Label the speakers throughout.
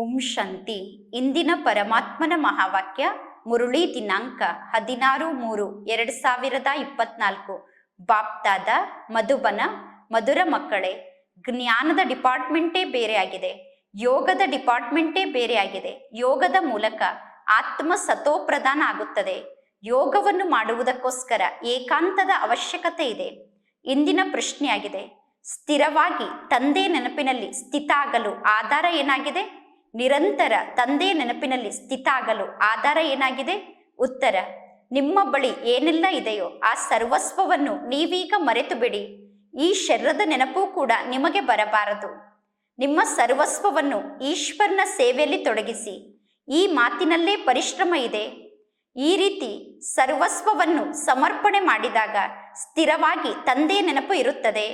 Speaker 1: ಓಂ ಶಾಂತಿ. ಇಂದಿನ ಪರಮಾತ್ಮನ ಮಹಾವಾಕ್ಯ ಮುರುಳಿ ದಿನಾಂಕ ಹದಿನಾರು ಮೂರು ಎರಡು ಸಾವಿರದ ಇಪ್ಪತ್ನಾಲ್ಕು. ಬಾಪ್ತಾದ, ಮಧುಬನ, ಮಧುರ ಮಕ್ಕಳೇ, ಜ್ಞಾನದ ಡಿಪಾರ್ಟ್ಮೆಂಟೇ ಬೇರೆ ಆಗಿದೆ ಯೋಗದ ಡಿಪಾರ್ಟ್ಮೆಂಟೇ ಬೇರೆ ಆಗಿದೆ ಯೋಗದ ಮೂಲಕ ಆತ್ಮ ಸತೋಪ್ರಧಾನ ಆಗುತ್ತದೆ. ಯೋಗವನ್ನು ಮಾಡುವುದಕ್ಕೋಸ್ಕರ ಏಕಾಂತದ ಅವಶ್ಯಕತೆ ಇದೆ. ಇಂದಿನ ಪ್ರಶ್ನೆಯಾಗಿದೆ, ಸ್ಥಿರವಾಗಿ ತಂದೆ ನೆನಪಿನಲ್ಲಿ ಸ್ಥಿತ ಆಗಲು ಆಧಾರ ಏನಾಗಿದೆ? ನಿರಂತರ ತಂದೆ ನೆನಪಿನಲ್ಲಿ ಸ್ಥಿತ ಆಗಲು ಆಧಾರ ಏನಾಗಿದೆ? ಉತ್ತರ, ನಿಮ್ಮ ಬಳಿ ಏನೆಲ್ಲ ಇದೆಯೋ ಆ ಸರ್ವಸ್ವವನ್ನು ನೀವೀಗ ಮರೆತು ಬಿಡಿ ಈ ಶರೀರದ ನೆನಪು ಕೂಡ ನಿಮಗೆ ಬರಬಾರದು. ನಿಮ್ಮ ಸರ್ವಸ್ವವನ್ನು ಈಶ್ವರನ ಸೇವೆಯಲ್ಲಿ ತೊಡಗಿಸಿ. ಈ ಮಾತಿನಲ್ಲೇ ಪರಿಶ್ರಮ ಇದೆ. ಈ ರೀತಿ ಸರ್ವಸ್ವವನ್ನು ಸಮರ್ಪಣೆ ಮಾಡಿದಾಗ ಸ್ಥಿರವಾಗಿ ತಂದೆಯ ನೆನಪು ಇರುತ್ತದೆ.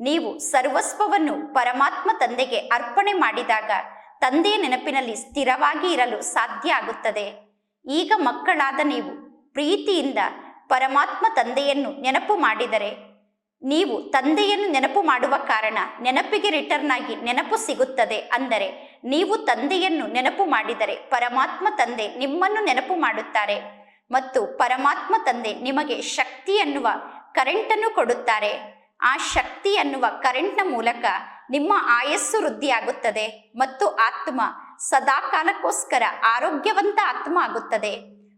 Speaker 1: ನೀವು ಸರ್ವಸ್ವವನ್ನು ಪರಮಾತ್ಮ ತಂದೆಗೆ ಅರ್ಪಣೆ ಮಾಡಿದಾಗ ತಂದೆಯ ನೆನಪಿನಲ್ಲಿ ಸ್ಥಿರವಾಗಿ ಇರಲು ಸಾಧ್ಯ ಆಗುತ್ತದೆ. ಈಗ ಮಕ್ಕಳಾದ ನೀವು ಪ್ರೀತಿಯಿಂದ ಪರಮಾತ್ಮ ತಂದೆಯನ್ನು ನೆನಪು ಮಾಡಿದರೆ, ನೀವು ತಂದೆಯನ್ನು ನೆನಪು ಮಾಡುವ ಕಾರಣ ನೆನಪಿಗೆ ರಿಟರ್ನ್ ಆಗಿ ನೆನಪು ಸಿಗುತ್ತದೆ ಅಂದರೆ, ನೀವು ತಂದೆಯನ್ನು ನೆನಪು ಮಾಡಿದರೆ ಪರಮಾತ್ಮ ತಂದೆ ನಿಮ್ಮನ್ನು ನೆನಪು ಮಾಡುತ್ತಾರೆ ಮತ್ತು ಪರಮಾತ್ಮ ತಂದೆ ನಿಮಗೆ ಶಕ್ತಿ ಅನ್ನುವ ಕರೆಂಟನ್ನು ಕೊಡುತ್ತಾರೆ. ಆ ಶಕ್ತಿ ಅನ್ನುವ ಕರೆಂಟ್ನ ಮೂಲಕ ನಿಮ್ಮ ಆಯಸ್ಸು ವೃದ್ಧಿಯಾಗುತ್ತದೆ ಮತ್ತು ಆತ್ಮ ಸದಾ ಕಾಲಕ್ಕೋಸ್ಕರ ಆರೋಗ್ಯವಂತ ಆತ್ಮ ಆಗುತ್ತದೆ.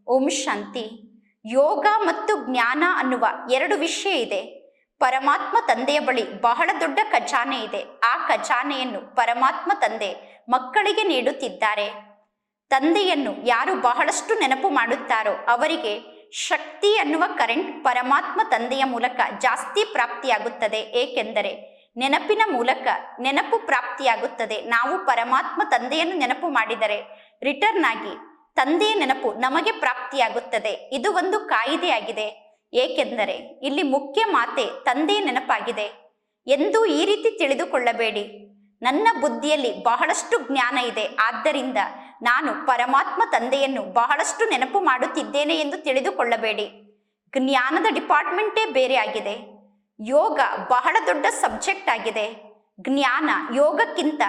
Speaker 1: ಓಂ ಶಾಂತಿ. ಯೋಗ ಮತ್ತು ಜ್ಞಾನ ಅನ್ನುವ ಎರಡು ವಿಷಯ ಇದೆ. ಪರಮಾತ್ಮ ತಂದೆಯ ಬಳಿ ಬಹಳ ದೊಡ್ಡ ಖಜಾನೆ ಇದೆ. ಆ ಖಜಾನೆಯನ್ನು ಪರಮಾತ್ಮ ತಂದೆ ಮಕ್ಕಳಿಗೆ ನೀಡುತ್ತಿದ್ದಾರೆ. ತಂದೆಯನ್ನು ಯಾರು ಬಹಳಷ್ಟು ನೆನಪು ಮಾಡುತ್ತಾರೋ ಅವರಿಗೆ ಶಕ್ತಿ ಅನ್ನುವ ಕರೆಂಟ್ ಪರಮಾತ್ಮ ತಂದೆಯ ಮೂಲಕ ಜಾಸ್ತಿ ಪ್ರಾಪ್ತಿಯಾಗುತ್ತದೆ. ಏಕೆಂದರೆ ನೆನಪಿನ ಮೂಲಕ ನೆನಪು ಪ್ರಾಪ್ತಿಯಾಗುತ್ತದೆ. ನಾವು ಪರಮಾತ್ಮ ತಂದೆಯನ್ನು ನೆನಪು ಮಾಡಿದರೆ ರಿಟರ್ನ್ ಆಗಿ ತಂದೆಯ ನೆನಪು ನಮಗೆ ಪ್ರಾಪ್ತಿಯಾಗುತ್ತದೆ. ಇದು ಒಂದು ಕಾಯಿದೆಯಾಗಿದೆ. ಏಕೆಂದರೆ ಇಲ್ಲಿ ಮುಖ್ಯ ಮಾತೆ ತಂದೆಯ ನೆನಪಾಗಿದೆ. ಎಂದು ಈ ರೀತಿ ತಿಳಿದುಕೊಳ್ಳಬೇಡಿ. ನನ್ನ ಬುದ್ಧಿಯಲ್ಲಿ ಬಹಳಷ್ಟು ಜ್ಞಾನ ಇದೆ. ಆದ್ದರಿಂದ ನಾನು ಪರಮಾತ್ಮ ತಂದೆಯನ್ನು ಬಹಳಷ್ಟು ನೆನಪು ಮಾಡುತ್ತಿದ್ದೇನೆ ಎಂದು ತಿಳಿದುಕೊಳ್ಳಬೇಡಿ. ಜ್ಞಾನದ ಡಿಪಾರ್ಟ್ಮೆಂಟೇ ಬೇರೆ ಆಗಿದೆ. ಯೋಗ ಬಹಳ ದೊಡ್ಡ ಸಬ್ಜೆಕ್ಟ್ ಆಗಿದೆ. ಜ್ಞಾನ ಯೋಗಕ್ಕಿಂತ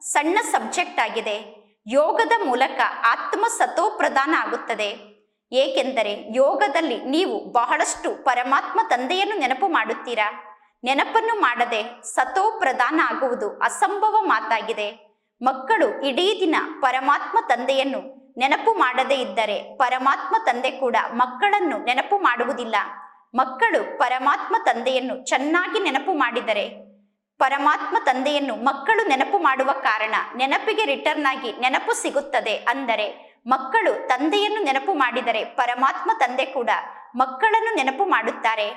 Speaker 1: ಸಣ್ಣ ಸಬ್ಜೆಕ್ಟ್ ಆಗಿದೆ. ಯೋಗದ ಮೂಲಕ ಆತ್ಮ ಸತೋ ಪ್ರದಾನ ಆಗುತ್ತದೆ. ಏಕೆಂದರೆ ಯೋಗದಲ್ಲಿ ನೀವು ಬಹಳಷ್ಟು ಪರಮಾತ್ಮ ತಂದೆಯನ್ನು ನೆನಪು ಮಾಡುತ್ತೀರಾ? ನೆನಪನ್ನು ಮಾಡದೆ ಸತೋ ಪ್ರಧಾನ ಆಗುವುದು ಅಸಂಭವ ಮಾತಾಗಿದೆ. ಮಕ್ಕಳು ಇಡೀ ದಿನ ಪರಮಾತ್ಮ ತಂದೆಯನ್ನು ನೆನಪು ಮಾಡದೇ ಇದ್ದರೆ ಪರಮಾತ್ಮ ತಂದೆ ಕೂಡ ಮಕ್ಕಳನ್ನು ನೆನಪು ಮಾಡುವುದಿಲ್ಲ. ಮಕ್ಕಳು ಪರಮಾತ್ಮ ತಂದೆಯನ್ನು ಚೆನ್ನಾಗಿ ನೆನಪು ಮಾಡಿದರೆ, ಪರಮಾತ್ಮ ತಂದೆಯನ್ನು ಮಕ್ಕಳು ನೆನಪು ಮಾಡುವ ಕಾರಣ ನೆನಪಿಗೆ ರಿಟರ್ನ್ ಆಗಿ ನೆನಪು ಸಿಗುತ್ತದೆ ಅಂದರೆ, ಮಕ್ಕಳು ತಂದೆಯನ್ನು ನೆನಪು ಮಾಡಿದರೆ ಪರಮಾತ್ಮ ತಂದೆ ಕೂಡ ಮಕ್ಕಳನ್ನು ನೆನಪು ಮಾಡುತ್ತಾರೆ.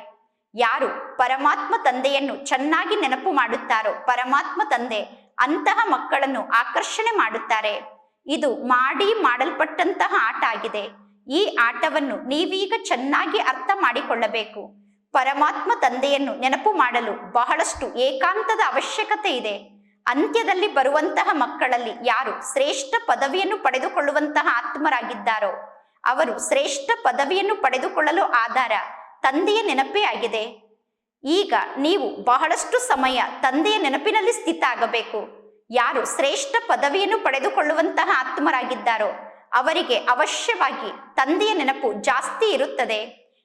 Speaker 1: ಯಾರು ಪರಮಾತ್ಮ ತಂದೆಯನ್ನು ಚೆನ್ನಾಗಿ ನೆನಪು ಮಾಡುತ್ತಾರೋ ಪರಮಾತ್ಮ ತಂದೆ ಅಂತಹ ಮಕ್ಕಳನ್ನು ಆಕರ್ಷಣೆ ಮಾಡುತ್ತಾರೆ. ಇದು ಮಾಡಿ ಮಾಡಲ್ಪಟ್ಟಂತಹ ಆಟ ಆಗಿದೆ. ಈ ಆಟವನ್ನು ನೀವೀಗ ಚೆನ್ನಾಗಿ ಅರ್ಥ ಮಾಡಿಕೊಳ್ಳಬೇಕು. ಪರಮಾತ್ಮ ತಂದೆಯನ್ನು ನೆನಪು ಮಾಡಲು ಬಹಳಷ್ಟು ಏಕಾಂತದ ಅವಶ್ಯಕತೆ ಇದೆ. ಅಂತ್ಯದಲ್ಲಿ ಬರುವಂತಹ ಮಕ್ಕಳಲ್ಲಿ ಯಾರು ಶ್ರೇಷ್ಠ ಪದವಿಯನ್ನು ಪಡೆದುಕೊಳ್ಳುವಂತಹ ಆತ್ಮರಾಗಿದ್ದಾರೋ, ಅವರು ಶ್ರೇಷ್ಠ ಪದವಿಯನ್ನು ಪಡೆದುಕೊಳ್ಳಲು ಆಧಾರ ತಂದೆಯ ನೆನಪೇ ಆಗಿದೆ. ಈಗ ನೀವು ಬಹಳಷ್ಟು ಸಮಯ ತಂದೆಯ ನೆನಪಿನಲ್ಲಿ ಸ್ಥಿತ ಆಗಬೇಕು. ಯಾರು ಶ್ರೇಷ್ಠ ಪದವಿಯನ್ನು ಪಡೆದುಕೊಳ್ಳುವಂತಹ ಆತ್ಮರಾಗಿದ್ದಾರೋ ಅವರಿಗೆ ಅವಶ್ಯವಾಗಿ ತಂದೆಯ ನೆನಪು ಜಾಸ್ತಿ ಇರುತ್ತದೆ.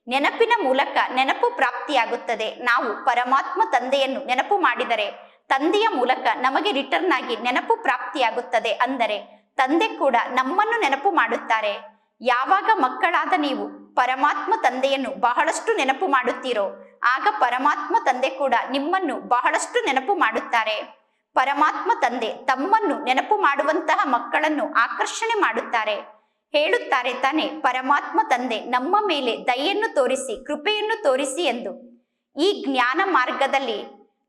Speaker 1: ನೆನಪಿನ ಮೂಲಕ ನೆನಪು ಪ್ರಾಪ್ತಿಯಾಗುತ್ತದೆ. ನಾವು ಪರಮಾತ್ಮ ತಂದೆಯನ್ನು ನೆನಪು ಮಾಡಿದರೆ ತಂದೆಯ ಮೂಲಕ ನಮಗೆ ರಿಟರ್ನ್ ಆಗಿ ನೆನಪು ಪ್ರಾಪ್ತಿಯಾಗುತ್ತದೆ ಅಂದರೆ ತಂದೆ ಕೂಡ ನಮ್ಮನ್ನು ನೆನಪು ಮಾಡುತ್ತಾರೆ. ಯಾವಾಗ ಮಕ್ಕಳಾದ ನೀವು ಪರಮಾತ್ಮ ತಂದೆಯನ್ನು ಬಹಳಷ್ಟು ನೆನಪು ಮಾಡುತ್ತೀರೋ, ಆಗ ಪರಮಾತ್ಮ ತಂದೆ ಕೂಡ ನಿಮ್ಮನ್ನು ಬಹಳಷ್ಟು ನೆನಪು ಮಾಡುತ್ತಾರೆ. ಪರಮಾತ್ಮ ತಂದೆ ತಮ್ಮನ್ನು ನೆನಪು ಮಾಡುವಂತಹ ಮಕ್ಕಳನ್ನು ಆಕರ್ಷಣೆ ಮಾಡುತ್ತಾರೆ. ಹೇಳುತ್ತಾರೆ ತಾನೆ, ಪರಮಾತ್ಮ ತಂದೆ, ನಮ್ಮ ಮೇಲೆ ದಯೆಯನ್ನು ತೋರಿಸಿ, ಕೃಪೆಯನ್ನು ತೋರಿಸಿ ಎಂದು. ಈ ಜ್ಞಾನ ಮಾರ್ಗದಲ್ಲಿ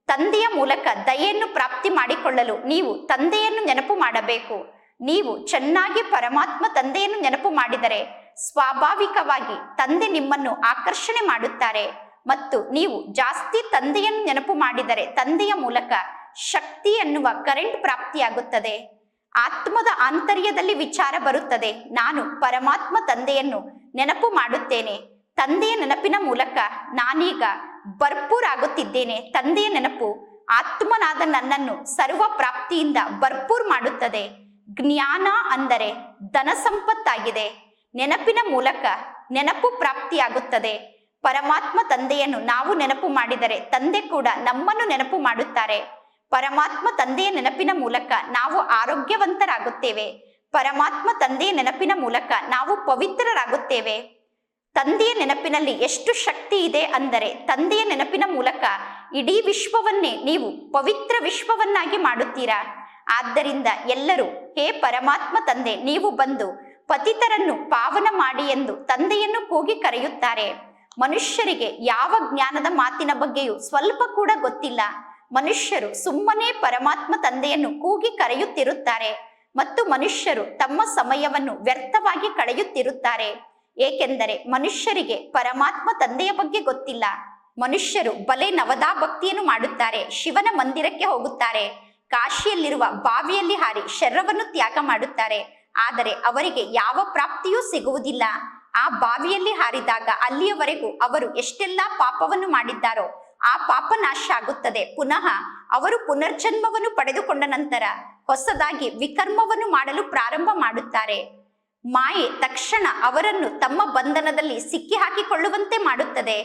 Speaker 1: ತಂದೆಯ ಮೂಲಕ ದಯೆಯನ್ನು ಪ್ರಾಪ್ತಿ ಮಾಡಿಕೊಳ್ಳಲು ನೀವು ತಂದೆಯನ್ನು ನೆನಪು ಮಾಡಬೇಕು. ನೀವು ಚೆನ್ನಾಗಿ ಪರಮಾತ್ಮ ತಂದೆಯನ್ನು ನೆನಪು ಮಾಡಿದರೆ ಸ್ವಾಭಾವಿಕವಾಗಿ ತಂದೆ ನಿಮ್ಮನ್ನು ಆಕರ್ಷಣೆ ಮಾಡುತ್ತಾರೆ. ಮತ್ತು ನೀವು ಜಾಸ್ತಿ ತಂದೆಯನ್ನು ನೆನಪು ಮಾಡಿದರೆ ತಂದೆಯ ಮೂಲಕ ಶಕ್ತಿ ಎನ್ನುವ ಕರೆಂಟ್ ಪ್ರಾಪ್ತಿಯಾಗುತ್ತದೆ. ಆತ್ಮದ ಆಂತರ್ಯದಲ್ಲಿ ವಿಚಾರ ಬರುತ್ತದೆ. ನಾನು ಪರಮಾತ್ಮ ತಂದೆಯನ್ನು ನೆನಪು ಮಾಡುತ್ತೇನೆ. ತಂದೆಯ ನೆನಪಿನ ಮೂಲಕ ನಾನೀಗ ಭರ್ಪೂರಾಗುತ್ತಿದ್ದೇನೆ ತಂದೆಯ ನೆನಪು ಆತ್ಮನಾದ ನನ್ನನ್ನು ಸರ್ವ ಪ್ರಾಪ್ತಿಯಿಂದ ಭರ್ಪೂರ್ ಮಾಡುತ್ತದೆ. ಜ್ಞಾನ ಅಂದರೆ ಧನ ಸಂಪತ್ತಾಗಿದೆ. ನೆನಪಿನ ಮೂಲಕ ನೆನಪು ಪ್ರಾಪ್ತಿಯಾಗುತ್ತದೆ. ಪರಮಾತ್ಮ ತಂದೆಯನ್ನು ನಾವು ನೆನಪು ಮಾಡಿದರೆ ತಂದೆ ಕೂಡ ನಮ್ಮನ್ನು ನೆನಪು ಮಾಡುತ್ತಾರೆ. ಪರಮಾತ್ಮ ತಂದೆಯ ನೆನಪಿನ ಮೂಲಕ ನಾವು ಆರೋಗ್ಯವಂತರಾಗುತ್ತೇವೆ. ಪರಮಾತ್ಮ ತಂದೆಯ ನೆನಪಿನ ಮೂಲಕ ನಾವು ಪವಿತ್ರರಾಗುತ್ತೇವೆ. ತಂದೆಯ ನೆನಪಿನಲ್ಲಿ ಎಷ್ಟು ಶಕ್ತಿ ಇದೆ ಅಂದರೆ ತಂದೆಯ ನೆನಪಿನ ಮೂಲಕ ಇಡೀ ವಿಶ್ವವನ್ನೇ ನೀವು ಪವಿತ್ರ ವಿಶ್ವವನ್ನಾಗಿ ಮಾಡುತ್ತೀರಾ? ಆದ್ದರಿಂದ ಎಲ್ಲರೂ, ಹೇ ಪರಮಾತ್ಮ ತಂದೆ, ನೀವು ಬಂದು ಪತಿತರನ್ನು ಪಾವನ ಮಾಡಿ ಎಂದು ತಂದೆಯನ್ನು ಕೂಗಿ ಕರೆಯುತ್ತಾರೆ. ಮನುಷ್ಯರಿಗೆ ಯಾವ ಜ್ಞಾನದ ಮಾತಿನ ಬಗ್ಗೆಯೂ ಸ್ವಲ್ಪ ಕೂಡ ಗೊತ್ತಿಲ್ಲ. ಮನುಷ್ಯರು ಸುಮ್ಮನೆ ಪರಮಾತ್ಮ ತಂದೆಯನ್ನು ಕೂಗಿ ಕರೆಯುತ್ತಿರುತ್ತಾರೆ ಮತ್ತು ಮನುಷ್ಯರು ತಮ್ಮ ಸಮಯವನ್ನು ವ್ಯರ್ಥವಾಗಿ ಕಳೆಯುತ್ತಿರುತ್ತಾರೆ. ಏಕೆಂದರೆ ಮನುಷ್ಯರಿಗೆ ಪರಮಾತ್ಮ ತಂದೆಯ ಬಗ್ಗೆ ಗೊತ್ತಿಲ್ಲ. ಮನುಷ್ಯರು ಬಲೆ ನವದಾ ಭಕ್ತಿಯನ್ನು ಮಾಡುತ್ತಾರೆ, ಶಿವನ ಮಂದಿರಕ್ಕೆ ಹೋಗುತ್ತಾರೆ, ಕಾಶಿಯಲ್ಲಿರುವ ಬಾವಿಯಲ್ಲಿ ಹಾರಿ ಶರ್ರವನ್ನು ತ್ಯಾಗ ಮಾಡುತ್ತಾರೆ. ಆದರೆ ಅವರಿಗೆ ಯಾವ ಪ್ರಾಪ್ತಿಯೂ ಸಿಗುವುದಿಲ್ಲ. ಆ ಬಾವಿಯಲ್ಲಿ ಹಾರಿದಾಗ ಅಲ್ಲಿಯವರೆಗೂ ಅವರು ಎಷ್ಟೆಲ್ಲಾ ಪಾಪವನ್ನು ಮಾಡಿದ್ದಾರೋ ಆ ಪಾಪ ನಾಶ ಆಗುತ್ತದೆ. ಪುನಃ ಅವರು ಪುನರ್ಜನ್ಮವನ್ನು ಪಡೆದುಕೊಂಡ ನಂತರ ಹೊಸದಾಗಿ ವಿಕರ್ಮವನ್ನು ಮಾಡಲು ಪ್ರಾರಂಭ ಮಾಡುತ್ತಾರೆ. ಮಾಯೆ ತಕ್ಷಣ ಅವರನ್ನು ತಮ್ಮ ಬಂಧನದಲ್ಲಿ ಸಿಕ್ಕಿ ಹಾಕಿಕೊಳ್ಳುವಂತೆ ಮಾಡುತ್ತದೆ.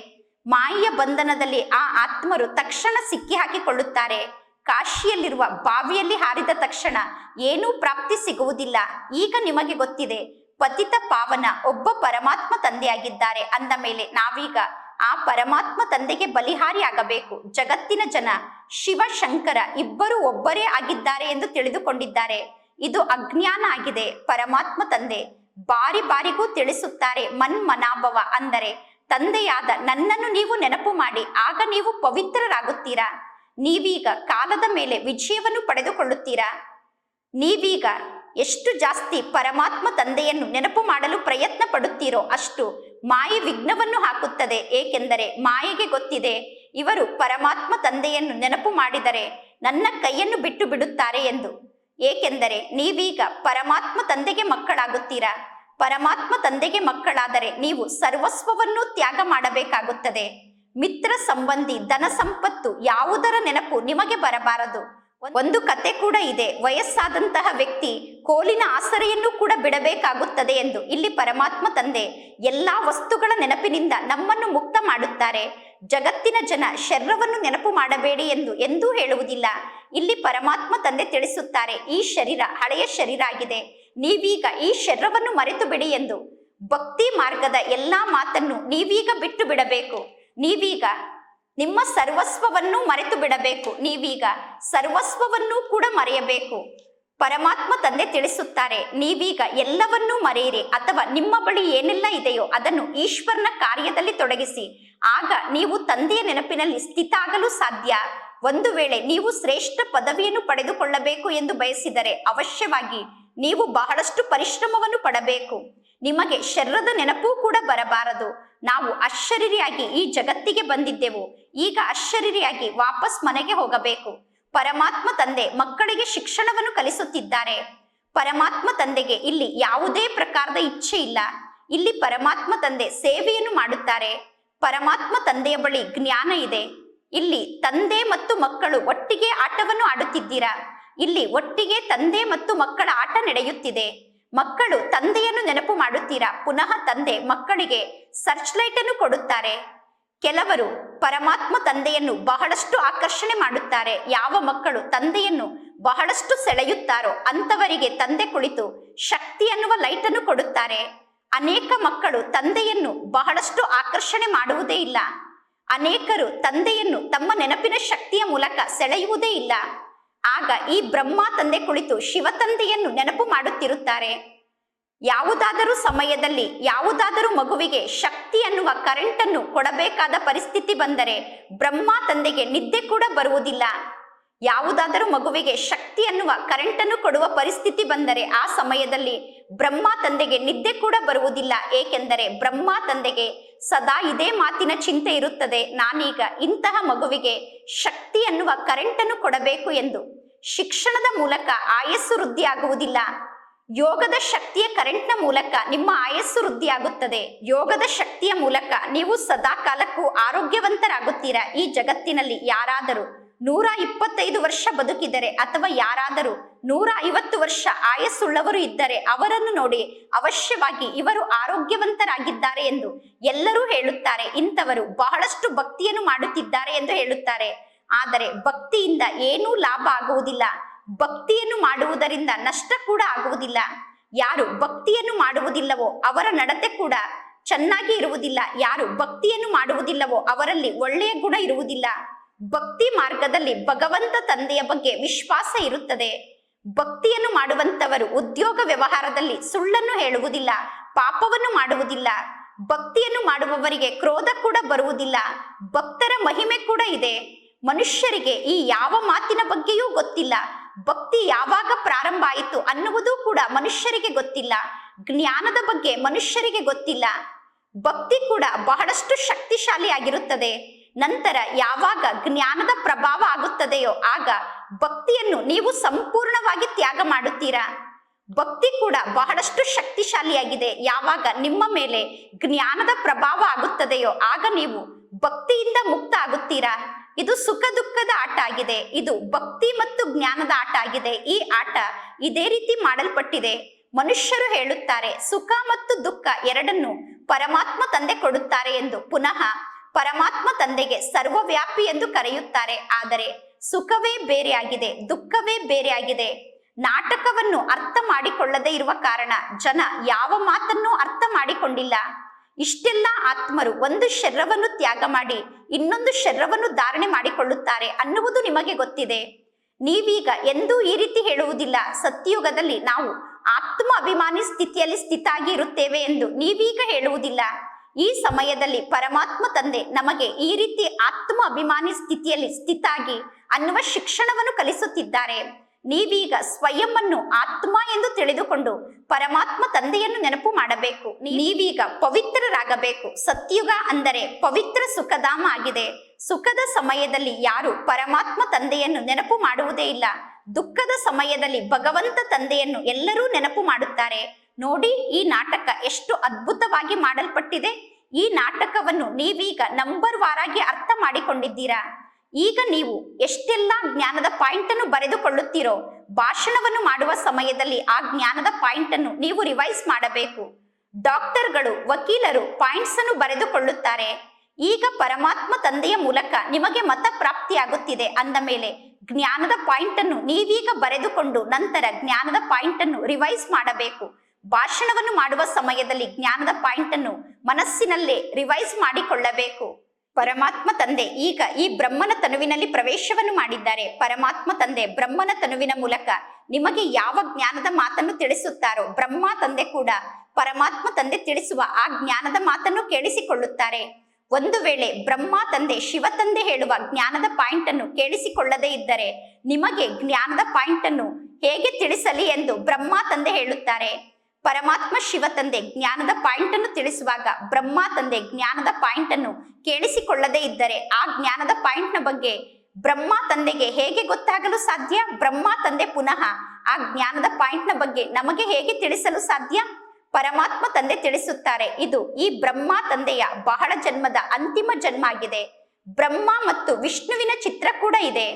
Speaker 1: ಮಾಯೆಯ ಬಂಧನದಲ್ಲಿ ಆ ಆತ್ಮರು ತಕ್ಷಣ ಸಿಕ್ಕಿ ಹಾಕಿಕೊಳ್ಳುತ್ತಾರೆ ಕಾಶಿಯಲ್ಲಿರುವ ಬಾವಿಯಲ್ಲಿ ಹಾರಿದ ತಕ್ಷಣ ಏನೂ ಪ್ರಾಪ್ತಿ ಸಿಗುವುದಿಲ್ಲ. ಈಗ ನಿಮಗೆ ಗೊತ್ತಿದೆ, ಪತಿತ ಪಾವನ ಒಬ್ಬ ಪರಮಾತ್ಮ ತಂದೆಯಾಗಿದ್ದಾರೆ. ಅಂದ ಮೇಲೆ ನಾವೀಗ ಆ ಪರಮಾತ್ಮ ತಂದೆಗೆ ಬಲಿಹಾರಿ ಆಗಬೇಕು ಜಗತ್ತಿನ ಜನ ಶಿವಶಂಕರ ಇಬ್ಬರು ಒಬ್ಬರೇ ಆಗಿದ್ದಾರೆ ಎಂದು ತಿಳಿದುಕೊಂಡಿದ್ದಾರೆ. ಇದು ಅಜ್ಞಾನ ಆಗಿದೆ. ಪರಮಾತ್ಮ ತಂದೆ ಬಾರಿ ಬಾರಿಗೂ ತಿಳಿಸುತ್ತಾರೆ ಮನ್ಮನಾಭವ ಅಂದರೆ ತಂದೆಯಾದ ನನ್ನನ್ನು ನೀವು ನೆನಪು ಮಾಡಿ, ಆಗ ನೀವು ಪವಿತ್ರರಾಗುತ್ತೀರಾ? ನೀವೀಗ ಕಾಲದ ಮೇಲೆ ವಿಜಯವನ್ನು ಪಡೆದುಕೊಳ್ಳುತ್ತೀರಾ? ನೀವೀಗ ಎಷ್ಟು ಜಾಸ್ತಿ ಪರಮಾತ್ಮ ತಂದೆಯನ್ನು ನೆನಪು ಮಾಡಲು ಪ್ರಯತ್ನ ಪಡುತ್ತೀರೋ ಅಷ್ಟು ಮಾಯೆ ವಿಘ್ನವನ್ನು ಹಾಕುತ್ತದೆ. ಏಕೆಂದರೆ ಮಾಯೆಗೆ ಗೊತ್ತಿದೆ, ಇವರು ಪರಮಾತ್ಮ ತಂದೆಯನ್ನು ನೆನಪು ಮಾಡಿದರೆ ನನ್ನ ಕೈಯನ್ನು ಬಿಟ್ಟು ಬಿಡುತ್ತಾರೆ ಎಂದು. ಏಕೆಂದರೆ ನೀವೀಗ ಪರಮಾತ್ಮ ತಂದೆಗೆ ಮಕ್ಕಳಾಗುತ್ತೀರಾ? ಪರಮಾತ್ಮ ತಂದೆಗೆ ಮಕ್ಕಳಾದರೆ ನೀವು ಸರ್ವಸ್ವವನ್ನು ತ್ಯಾಗ ಮಾಡಬೇಕಾಗುತ್ತದೆ. ಮಿತ್ರ ಸಂಬಂಧಿ ಧನ ಸಂಪತ್ತು ಯಾವುದರ ನೆನಪು ನಿಮಗೆ ಬರಬಾರದು. ಒಂದು ಕತೆ ಕೂಡ ಇದೆ. ವಯಸ್ಸಾದಂತಹ ವ್ಯಕ್ತಿ ಕೋಲಿನ ಆಸರೆಯನ್ನು ಕೂಡ ಬಿಡಬೇಕಾಗುತ್ತದೆ ಎಂದು ಇಲ್ಲಿ ಪರಮಾತ್ಮ ತಂದೆ ಎಲ್ಲಾ ವಸ್ತುಗಳ ನೆನಪಿನಿಂದ ನಮ್ಮನ್ನು ಮುಕ್ತ ಮಾಡುತ್ತಾರೆ. ಜಗತ್ತಿನ ಜನ ಶರೀರವನ್ನು ನೆನಪು ಮಾಡಬೇಡಿ ಎಂದು ಎಂದೂ ಹೇಳುವುದಿಲ್ಲ. ಇಲ್ಲಿ ಪರಮಾತ್ಮ ತಂದೆ ತಿಳಿಸುತ್ತಾರೆ, ಈ ಶರೀರ ಹಳೆಯ ಶರೀರ ಆಗಿದೆ. ನೀವೀಗ ಈ ಶರೀರವನ್ನು ಮರೆತು ಬಿಡಿ ಎಂದು. ಭಕ್ತಿ ಮಾರ್ಗದ ಎಲ್ಲಾ ಮಾತನ್ನು ನೀವೀಗ ಬಿಟ್ಟು ಬಿಡಬೇಕು. ನೀವೀಗ ನಿಮ್ಮ ಸರ್ವಸ್ವವನ್ನು ಮರೆತು ಬಿಡಬೇಕು. ನೀವೀಗ ಸರ್ವಸ್ವವನ್ನು ಕೂಡ ಮರೆಯಬೇಕು. ಪರಮಾತ್ಮ ತಂದೆ ತಿಳಿಸುತ್ತಾರೆ, ನೀವೀಗ ಎಲ್ಲವನ್ನೂ ಮರೆಯಿರಿ ಅಥವಾ ನಿಮ್ಮ ಬಳಿ ಏನೆಲ್ಲ ಇದೆಯೋ ಅದನ್ನು ಈಶ್ವರನ ಕಾರ್ಯದಲ್ಲಿ ತೊಡಗಿಸಿ. ಆಗ ನೀವು ತಂದೆಯ ನೆನಪಿನಲ್ಲಿ ಸ್ಥಿತ ಆಗಲು ಸಾಧ್ಯ. ಒಂದು ವೇಳೆ ನೀವು ಶ್ರೇಷ್ಠ ಪದವಿಯನ್ನು ಪಡೆದುಕೊಳ್ಳಬೇಕು ಎಂದು ಬಯಸಿದರೆ ಅವಶ್ಯವಾಗಿ ನೀವು ಬಹಳಷ್ಟು ಪರಿಶ್ರಮವನ್ನು ಪಡಬೇಕು. ನಿಮಗೆ ಶರೀರದ ನೆನಪೂ ಕೂಡ ಬರಬಾರದು. ನಾವು ಅಶರೀರಿಯಾಗಿ ಈ ಜಗತ್ತಿಗೆ ಬಂದಿದ್ದೆವು. ಈಗ ಅಶರೀರಿಯಾಗಿ ವಾಪಸ್ ಮನೆಗೆ ಹೋಗಬೇಕು. ಪರಮಾತ್ಮ ತಂದೆ ಮಕ್ಕಳಿಗೆ ಶಿಕ್ಷಣವನ್ನು ಕಲಿಸುತ್ತಿದ್ದಾರೆ. ಪರಮಾತ್ಮ ತಂದೆಗೆ ಇಲ್ಲಿ ಯಾವುದೇ ಪ್ರಕಾರದ ಇಚ್ಛೆ ಇಲ್ಲ. ಇಲ್ಲಿ ಪರಮಾತ್ಮ ತಂದೆ ಸೇವೆಯನ್ನು ಮಾಡುತ್ತಾರೆ. ಪರಮಾತ್ಮ ತಂದೆಯ ಬಳಿ ಜ್ಞಾನ ಇದೆ. ಇಲ್ಲಿ ತಂದೆ ಮತ್ತು ಮಕ್ಕಳು ಒಟ್ಟಿಗೆ ಆಟವನ್ನು ಆಡುತ್ತಿದ್ದೀರಾ? ಇಲ್ಲಿ ಒಟ್ಟಿಗೆ ತಂದೆ ಮತ್ತು ಮಕ್ಕಳ ಆಟ ನಡೆಯುತ್ತಿದೆ. ಮಕ್ಕಳು ತಂದೆಯನ್ನು ನೆನಪು ಮಾಡುತ್ತೀರಾ? ಪುನಃ ತಂದೆ ಮಕ್ಕಳಿಗೆ ಸರ್ಚ್ ಲೈಟ್ ಅನ್ನು ಕೊಡುತ್ತಾರೆ. ಕೆಲವರು ಪರಮಾತ್ಮ ತಂದೆಯನ್ನು ಬಹಳಷ್ಟು ಆಕರ್ಷಣೆ ಮಾಡುತ್ತಾರೆ. ಯಾವ ಮಕ್ಕಳು ತಂದೆಯನ್ನು ಬಹಳಷ್ಟು ಸೆಳೆಯುತ್ತಾರೋ ಅಂತವರಿಗೆ ತಂದೆ ಕುಳಿತು ಶಕ್ತಿ ಅನ್ನುವ ಲೈಟ್ ಅನ್ನು ಕೊಡುತ್ತಾರೆ. ಅನೇಕ ಮಕ್ಕಳು ತಂದೆಯನ್ನು ಬಹಳಷ್ಟು ಆಕರ್ಷಣೆ ಮಾಡುವುದೇ ಇಲ್ಲ. ಅನೇಕರು ತಂದೆಯನ್ನು ತಮ್ಮ ನೆನಪಿನ ಶಕ್ತಿಯ ಮೂಲಕ ಸೆಳೆಯುವುದೇ ಇಲ್ಲ. ಆಗ ಈ ಬ್ರಹ್ಮ ತಂದೆ ಕುಳಿತು ಶಿವ ತಂದೆಯನ್ನು ನೆನಪು ಮಾಡುತ್ತಿರುತ್ತಾರೆ. ಯಾವುದಾದರೂ ಸಮಯದಲ್ಲಿ ಯಾವುದಾದರೂ ಮಗುವಿಗೆ ಶಕ್ತಿ ಅನ್ನುವ ಕರೆಂಟ್ ಅನ್ನು ಕೊಡಬೇಕಾದ ಪರಿಸ್ಥಿತಿ ಬಂದರೆ ಬ್ರಹ್ಮ ತಂದೆಗೆ ನಿದ್ದೆ ಕೂಡ ಬರುವುದಿಲ್ಲ. ಯಾವುದಾದರೂ ಮಗುವಿಗೆ ಶಕ್ತಿ ಅನ್ನುವ ಕರೆಂಟ್ ಅನ್ನು ಕೊಡುವ ಪರಿಸ್ಥಿತಿ ಬಂದರೆ ಆ ಸಮಯದಲ್ಲಿ ಬ್ರಹ್ಮ ತಂದೆಗೆ ನಿದ್ದೆ ಕೂಡ ಬರುವುದಿಲ್ಲ. ಏಕೆಂದರೆ ಬ್ರಹ್ಮ ತಂದೆಗೆ ಸದಾ ಇದೇ ಮಾತಿನ ಚಿಂತೆ ಇರುತ್ತದೆ. ನಾನೀಗ ಇಂತಹ ಮಗುವಿಗೆ ಶಕ್ತಿ ಅನ್ನುವ ಕರೆಂಟ್ ಅನ್ನು ಕೊಡಬೇಕು ಎಂದು ಶಿಕ್ಷಣದ ಮೂಲಕ ಆಯಸ್ಸು ವೃದ್ಧಿಯಾಗುವುದಿಲ್ಲ. ಯೋಗದ ಶಕ್ತಿಯ ಕರೆಂಟ್ನ ಮೂಲಕ ನಿಮ್ಮ ಆಯಸ್ಸು ವೃದ್ಧಿಯಾಗುತ್ತದೆ. ಯೋಗದ ಶಕ್ತಿಯ ಮೂಲಕ ನೀವು ಸದಾ ಕಾಲಕ್ಕೂ ಆರೋಗ್ಯವಂತರಾಗುತ್ತೀರಾ ಈ ಜಗತ್ತಿನಲ್ಲಿ ಯಾರಾದರೂ? ನೂರ ಇಪ್ಪತ್ತೈದು ವರ್ಷ ಬದುಕಿದರೆ ಅಥವಾ ಯಾರಾದರೂ ನೂರ ಐವತ್ತು ವರ್ಷ ಆಯಸ್ಸುಳ್ಳವರು ಇದ್ದರೆ ಅವರನ್ನು ನೋಡಿ ಅವಶ್ಯವಾಗಿ ಇವರು ಆರೋಗ್ಯವಂತರಾಗಿದ್ದಾರೆ ಎಂದು ಎಲ್ಲರೂ ಹೇಳುತ್ತಾರೆ. ಇಂಥವರು ಬಹಳಷ್ಟು ಭಕ್ತಿಯನ್ನು ಮಾಡುತ್ತಿದ್ದಾರೆ ಎಂದು ಹೇಳುತ್ತಾರೆ. ಆದರೆ ಭಕ್ತಿಯಿಂದ ಏನೂ ಲಾಭ ಆಗುವುದಿಲ್ಲ. ಭಕ್ತಿಯನ್ನು ಮಾಡುವುದರಿಂದ ನಷ್ಟ ಕೂಡ ಆಗುವುದಿಲ್ಲ. ಯಾರು ಭಕ್ತಿಯನ್ನು ಮಾಡುವುದಿಲ್ಲವೋ ಅವರ ನಡತೆ ಕೂಡ ಚೆನ್ನಾಗಿ ಇರುವುದಿಲ್ಲ. ಯಾರು ಭಕ್ತಿಯನ್ನು ಮಾಡುವುದಿಲ್ಲವೋ ಅವರಲ್ಲಿ ಒಳ್ಳೆಯ ಗುಣ ಇರುವುದಿಲ್ಲ. ಭಕ್ತಿ ಮಾರ್ಗದಲ್ಲಿ ಭಗವಂತ ತಂದೆಯ ಬಗ್ಗೆ ವಿಶ್ವಾಸ ಇರುತ್ತದೆ. ಭಕ್ತಿಯನ್ನು ಮಾಡುವಂತವರು ಉದ್ಯೋಗ ವ್ಯವಹಾರದಲ್ಲಿ ಸುಳ್ಳನ್ನು ಹೇಳುವುದಿಲ್ಲ, ಪಾಪವನ್ನು ಮಾಡುವುದಿಲ್ಲ. ಭಕ್ತಿಯನ್ನು ಮಾಡುವವರಿಗೆ ಕ್ರೋಧ ಕೂಡ ಬರುವುದಿಲ್ಲ, ಭಕ್ತರ ಮಹಿಮೆ ಕೂಡ ಇದೆ. ಮನುಷ್ಯರಿಗೆ ಈ ಯಾವ ಮಾತಿನ ಬಗ್ಗೆಯೂ ಗೊತ್ತಿಲ್ಲ, ಭಕ್ತಿ ಯಾವಾಗ ಪ್ರಾರಂಭ ಆಯಿತು ಅನ್ನುವುದೂ ಕೂಡ ಮನುಷ್ಯರಿಗೆ ಗೊತ್ತಿಲ್ಲ, ಜ್ಞಾನದ ಬಗ್ಗೆ ಮನುಷ್ಯರಿಗೆ ಗೊತ್ತಿಲ್ಲ. ಭಕ್ತಿ ಕೂಡ ಬಹಳಷ್ಟು ಶಕ್ತಿಶಾಲಿ ಆಗಿರುತ್ತದೆ ನಂತರ ಯಾವಾಗ ಜ್ಞಾನದ ಪ್ರಭಾವ ಆಗುತ್ತದೆಯೋ ಆಗ ಭಕ್ತಿಯನ್ನು ನೀವು ಸಂಪೂರ್ಣವಾಗಿ ತ್ಯಾಗ ಮಾಡುತ್ತೀರಾ? ಭಕ್ತಿ ಕೂಡ ಬಹಳಷ್ಟು ಶಕ್ತಿಶಾಲಿಯಾಗಿದೆ. ಯಾವಾಗ ನಿಮ್ಮ ಮೇಲೆ ಜ್ಞಾನದ ಪ್ರಭಾವ ಆಗುತ್ತದೆಯೋ ಆಗ ನೀವು ಭಕ್ತಿಯಿಂದ ಮುಕ್ತ ಆಗುತ್ತೀರಾ? ಇದು ಸುಖ ದುಃಖದ ಆಟ ಆಗಿದೆ. ಇದು ಭಕ್ತಿ ಮತ್ತು ಜ್ಞಾನದ ಆಟ ಆಗಿದೆ. ಈ ಆಟ ಇದೇ ರೀತಿ ಮಾಡಲ್ಪಟ್ಟಿದೆ. ಮನುಷ್ಯರು ಹೇಳುತ್ತಾರೆ, ಸುಖ ಮತ್ತು ದುಃಖ ಎರಡನ್ನು ಪರಮಾತ್ಮ ತಂದೆ ಕೊಡುತ್ತಾರೆ ಎಂದು. ಪುನಃ ಪರಮಾತ್ಮ ತಂದೆಗೆ ಸರ್ವವ್ಯಾಪಿ ಎಂದು ಕರೆಯುತ್ತಾರೆ. ಆದರೆ ಸುಖವೇ ಬೇರೆಯಾಗಿದೆ, ದುಃಖವೇ ಬೇರೆಯಾಗಿದೆ. ನಾಟಕವನ್ನು ಅರ್ಥ ಮಾಡಿಕೊಳ್ಳದೇ ಇರುವ ಕಾರಣ ಜನ ಯಾವ ಮಾತನ್ನೂ ಅರ್ಥ ಮಾಡಿಕೊಂಡಿಲ್ಲ. ಇಷ್ಟೆಲ್ಲ ಆತ್ಮರು ಒಂದು ಶರೀರವನ್ನು ತ್ಯಾಗ ಮಾಡಿ ಇನ್ನೊಂದು ಶರೀರವನ್ನು ಧಾರಣೆ ಮಾಡಿಕೊಳ್ಳುತ್ತಾರೆ ಅನ್ನುವುದು ನಿಮಗೆ ಗೊತ್ತಿದೆ. ನೀವೀಗ ಎಂದೂ ಈ ರೀತಿ ಹೇಳುವುದಿಲ್ಲ. ಸತ್ಯಯುಗದಲ್ಲಿ ನಾವು ಆತ್ಮ ಅಭಿಮಾನಿ ಸ್ಥಿತಿಯಲ್ಲಿ ಸ್ಥಿತಾಗಿ ಇರುತ್ತೇವೆ ಎಂದು ನೀವೀಗ ಹೇಳುವುದಿಲ್ಲ. ಈ ಸಮಯದಲ್ಲಿ ಪರಮಾತ್ಮ ತಂದೆ ನಮಗೆ ಈ ರೀತಿ ಆತ್ಮ ಅಭಿಮಾನಿ ಸ್ಥಿತಿಯಲ್ಲಿ ಸ್ಥಿತಾಗಿ ಅನ್ನುವ ಶಿಕ್ಷಣವನ್ನು ಕಲಿಸುತ್ತಿದ್ದಾರೆ. ನೀವೀಗ ಸ್ವಯಂವನ್ನು ಆತ್ಮ ಎಂದು ತಿಳಿದುಕೊಂಡು ಪರಮಾತ್ಮ ತಂದೆಯನ್ನು ನೆನಪು ಮಾಡಬೇಕು. ನೀವೀಗ ಪವಿತ್ರರಾಗಬೇಕು. ಸತ್ಯುಗ ಅಂದರೆ ಪವಿತ್ರ ಸುಖಧಾಮ ಆಗಿದೆ. ಸುಖದ ಸಮಯದಲ್ಲಿ ಯಾರು ಪರಮಾತ್ಮ ತಂದೆಯನ್ನು ನೆನಪು ಮಾಡುವುದೇ ಇಲ್ಲ. ದುಃಖದ ಸಮಯದಲ್ಲಿ ಭಗವಂತ ತಂದೆಯನ್ನು ಎಲ್ಲರೂ ನೆನಪು ಮಾಡುತ್ತಾರೆ. ನೋಡಿ ಈ ನಾಟಕ ಎಷ್ಟು ಅದ್ಭುತವಾಗಿ ಮಾಡಲ್ಪಟ್ಟಿದೆ. ಈ ನಾಟಕವನ್ನು ನೀವೀಗ ನಂಬರ್ ವಾರಾಗಿ ಅರ್ಥ ಮಾಡಿಕೊಂಡಿದ್ದೀರಾ. ಈಗ ನೀವು ಎಷ್ಟೆಲ್ಲಾ ಜ್ಞಾನದ ಪಾಯಿಂಟ್ ಅನ್ನು ಬರೆದುಕೊಳ್ಳುತ್ತೀರೋ, ಭಾಷಣವನ್ನು ಮಾಡುವ ಸಮಯದಲ್ಲಿ ಆ ಜ್ಞಾನದ ಪಾಯಿಂಟ್ ಅನ್ನು ನೀವು ರಿವೈಸ್ ಮಾಡಬೇಕು. ಡಾಕ್ಟರ್ಗಳು, ವಕೀಲರು ಪಾಯಿಂಟ್ಸ್ ಅನ್ನು ಬರೆದುಕೊಳ್ಳುತ್ತಾರೆ. ಈಗ ಪರಮಾತ್ಮ ತಂದೆಯ ಮೂಲಕ ನಿಮಗೆ ಮತ ಪ್ರಾಪ್ತಿಯಾಗುತ್ತಿದೆ ಅಂದ ಮೇಲೆ ಜ್ಞಾನದ ಪಾಯಿಂಟ್ ಅನ್ನು ನೀವೀಗ ಬರೆದುಕೊಂಡು ನಂತರ ಜ್ಞಾನದ ಪಾಯಿಂಟ್ ಅನ್ನು ರಿವೈಸ್ ಮಾಡಬೇಕು. ಭಾಷಣವನ್ನು ಮಾಡುವ ಸಮಯದಲ್ಲಿ ಜ್ಞಾನದ ಪಾಯಿಂಟ್ ಅನ್ನು ಮನಸ್ಸಿನಲ್ಲೇ ರಿವೈಸ್ ಮಾಡಿಕೊಳ್ಳಬೇಕು. ಪರಮಾತ್ಮ ತಂದೆ ಈಗ ಈ ಬ್ರಹ್ಮನ ತನುವಿನಲ್ಲಿ ಪ್ರವೇಶವನ್ನು ಮಾಡಿದ್ದಾರೆ. ಪರಮಾತ್ಮ ತಂದೆ ಬ್ರಹ್ಮನ ತನುವಿನ ಮೂಲಕ ನಿಮಗೆ ಯಾವ ಜ್ಞಾನದ ಮಾತನ್ನು ತಿಳಿಸುತ್ತಾರೋ ಬ್ರಹ್ಮ ತಂದೆ ಕೂಡ ಪರಮಾತ್ಮ ತಂದೆ ತಿಳಿಸುವ ಆ ಜ್ಞಾನದ ಮಾತನ್ನು ಕೇಳಿಸಿಕೊಳ್ಳುತ್ತಾರೆ. ಒಂದು ವೇಳೆ ಬ್ರಹ್ಮ ತಂದೆ ಶಿವ ತಂದೆ ಹೇಳುವ ಜ್ಞಾನದ ಪಾಯಿಂಟ್ ಅನ್ನು ಕೇಳಿಸಿಕೊಳ್ಳದೇ ಇದ್ದರೆ ನಿಮಗೆ ಜ್ಞಾನದ ಪಾಯಿಂಟ್ ಅನ್ನು ಹೇಗೆ ತಿಳಿಸಲಿ ಎಂದು ಬ್ರಹ್ಮ ತಂದೆ ಹೇಳುತ್ತಾರೆ. ಪರಮಾತ್ಮ ಶಿವ ತಂದೆ ಜ್ಞಾನದ ಪಾಯಿಂಟ್ ಅನ್ನು ತಿಳಿಸುವಾಗ ಬ್ರಹ್ಮ ತಂದೆ ಜ್ಞಾನದ ಪಾಯಿಂಟ್ ಅನ್ನು ಕೇಳಿಸಿಕೊಳ್ಳದೇ ಇದ್ದರೆ ಆ ಜ್ಞಾನದ ಪಾಯಿಂಟ್ನ ಬಗ್ಗೆ ಬ್ರಹ್ಮ ತಂದೆಗೆ ಹೇಗೆ ಗೊತ್ತಾಗಲು ಸಾಧ್ಯ? ಬ್ರಹ್ಮ ತಂದೆ ಪುನಃ ಆ ಜ್ಞಾನದ ಪಾಯಿಂಟ್ನ ಬಗ್ಗೆ ನಮಗೆ ಹೇಗೆ ತಿಳಿಸಲು ಸಾಧ್ಯ? ಪರಮಾತ್ಮ ತಂದೆ ತಿಳಿಸುತ್ತಾರೆ, ಇದು ಈ ಬ್ರಹ್ಮ ತಂದೆಯ ಬಹಳ ಜನ್ಮದ ಅಂತಿಮ ಜನ್ಮ ಆಗಿದೆ. ಬ್ರಹ್ಮ ಮತ್ತು ವಿಷ್ಣುವಿನ ಚಿತ್ರ ಕೂಡ ಇದೆ.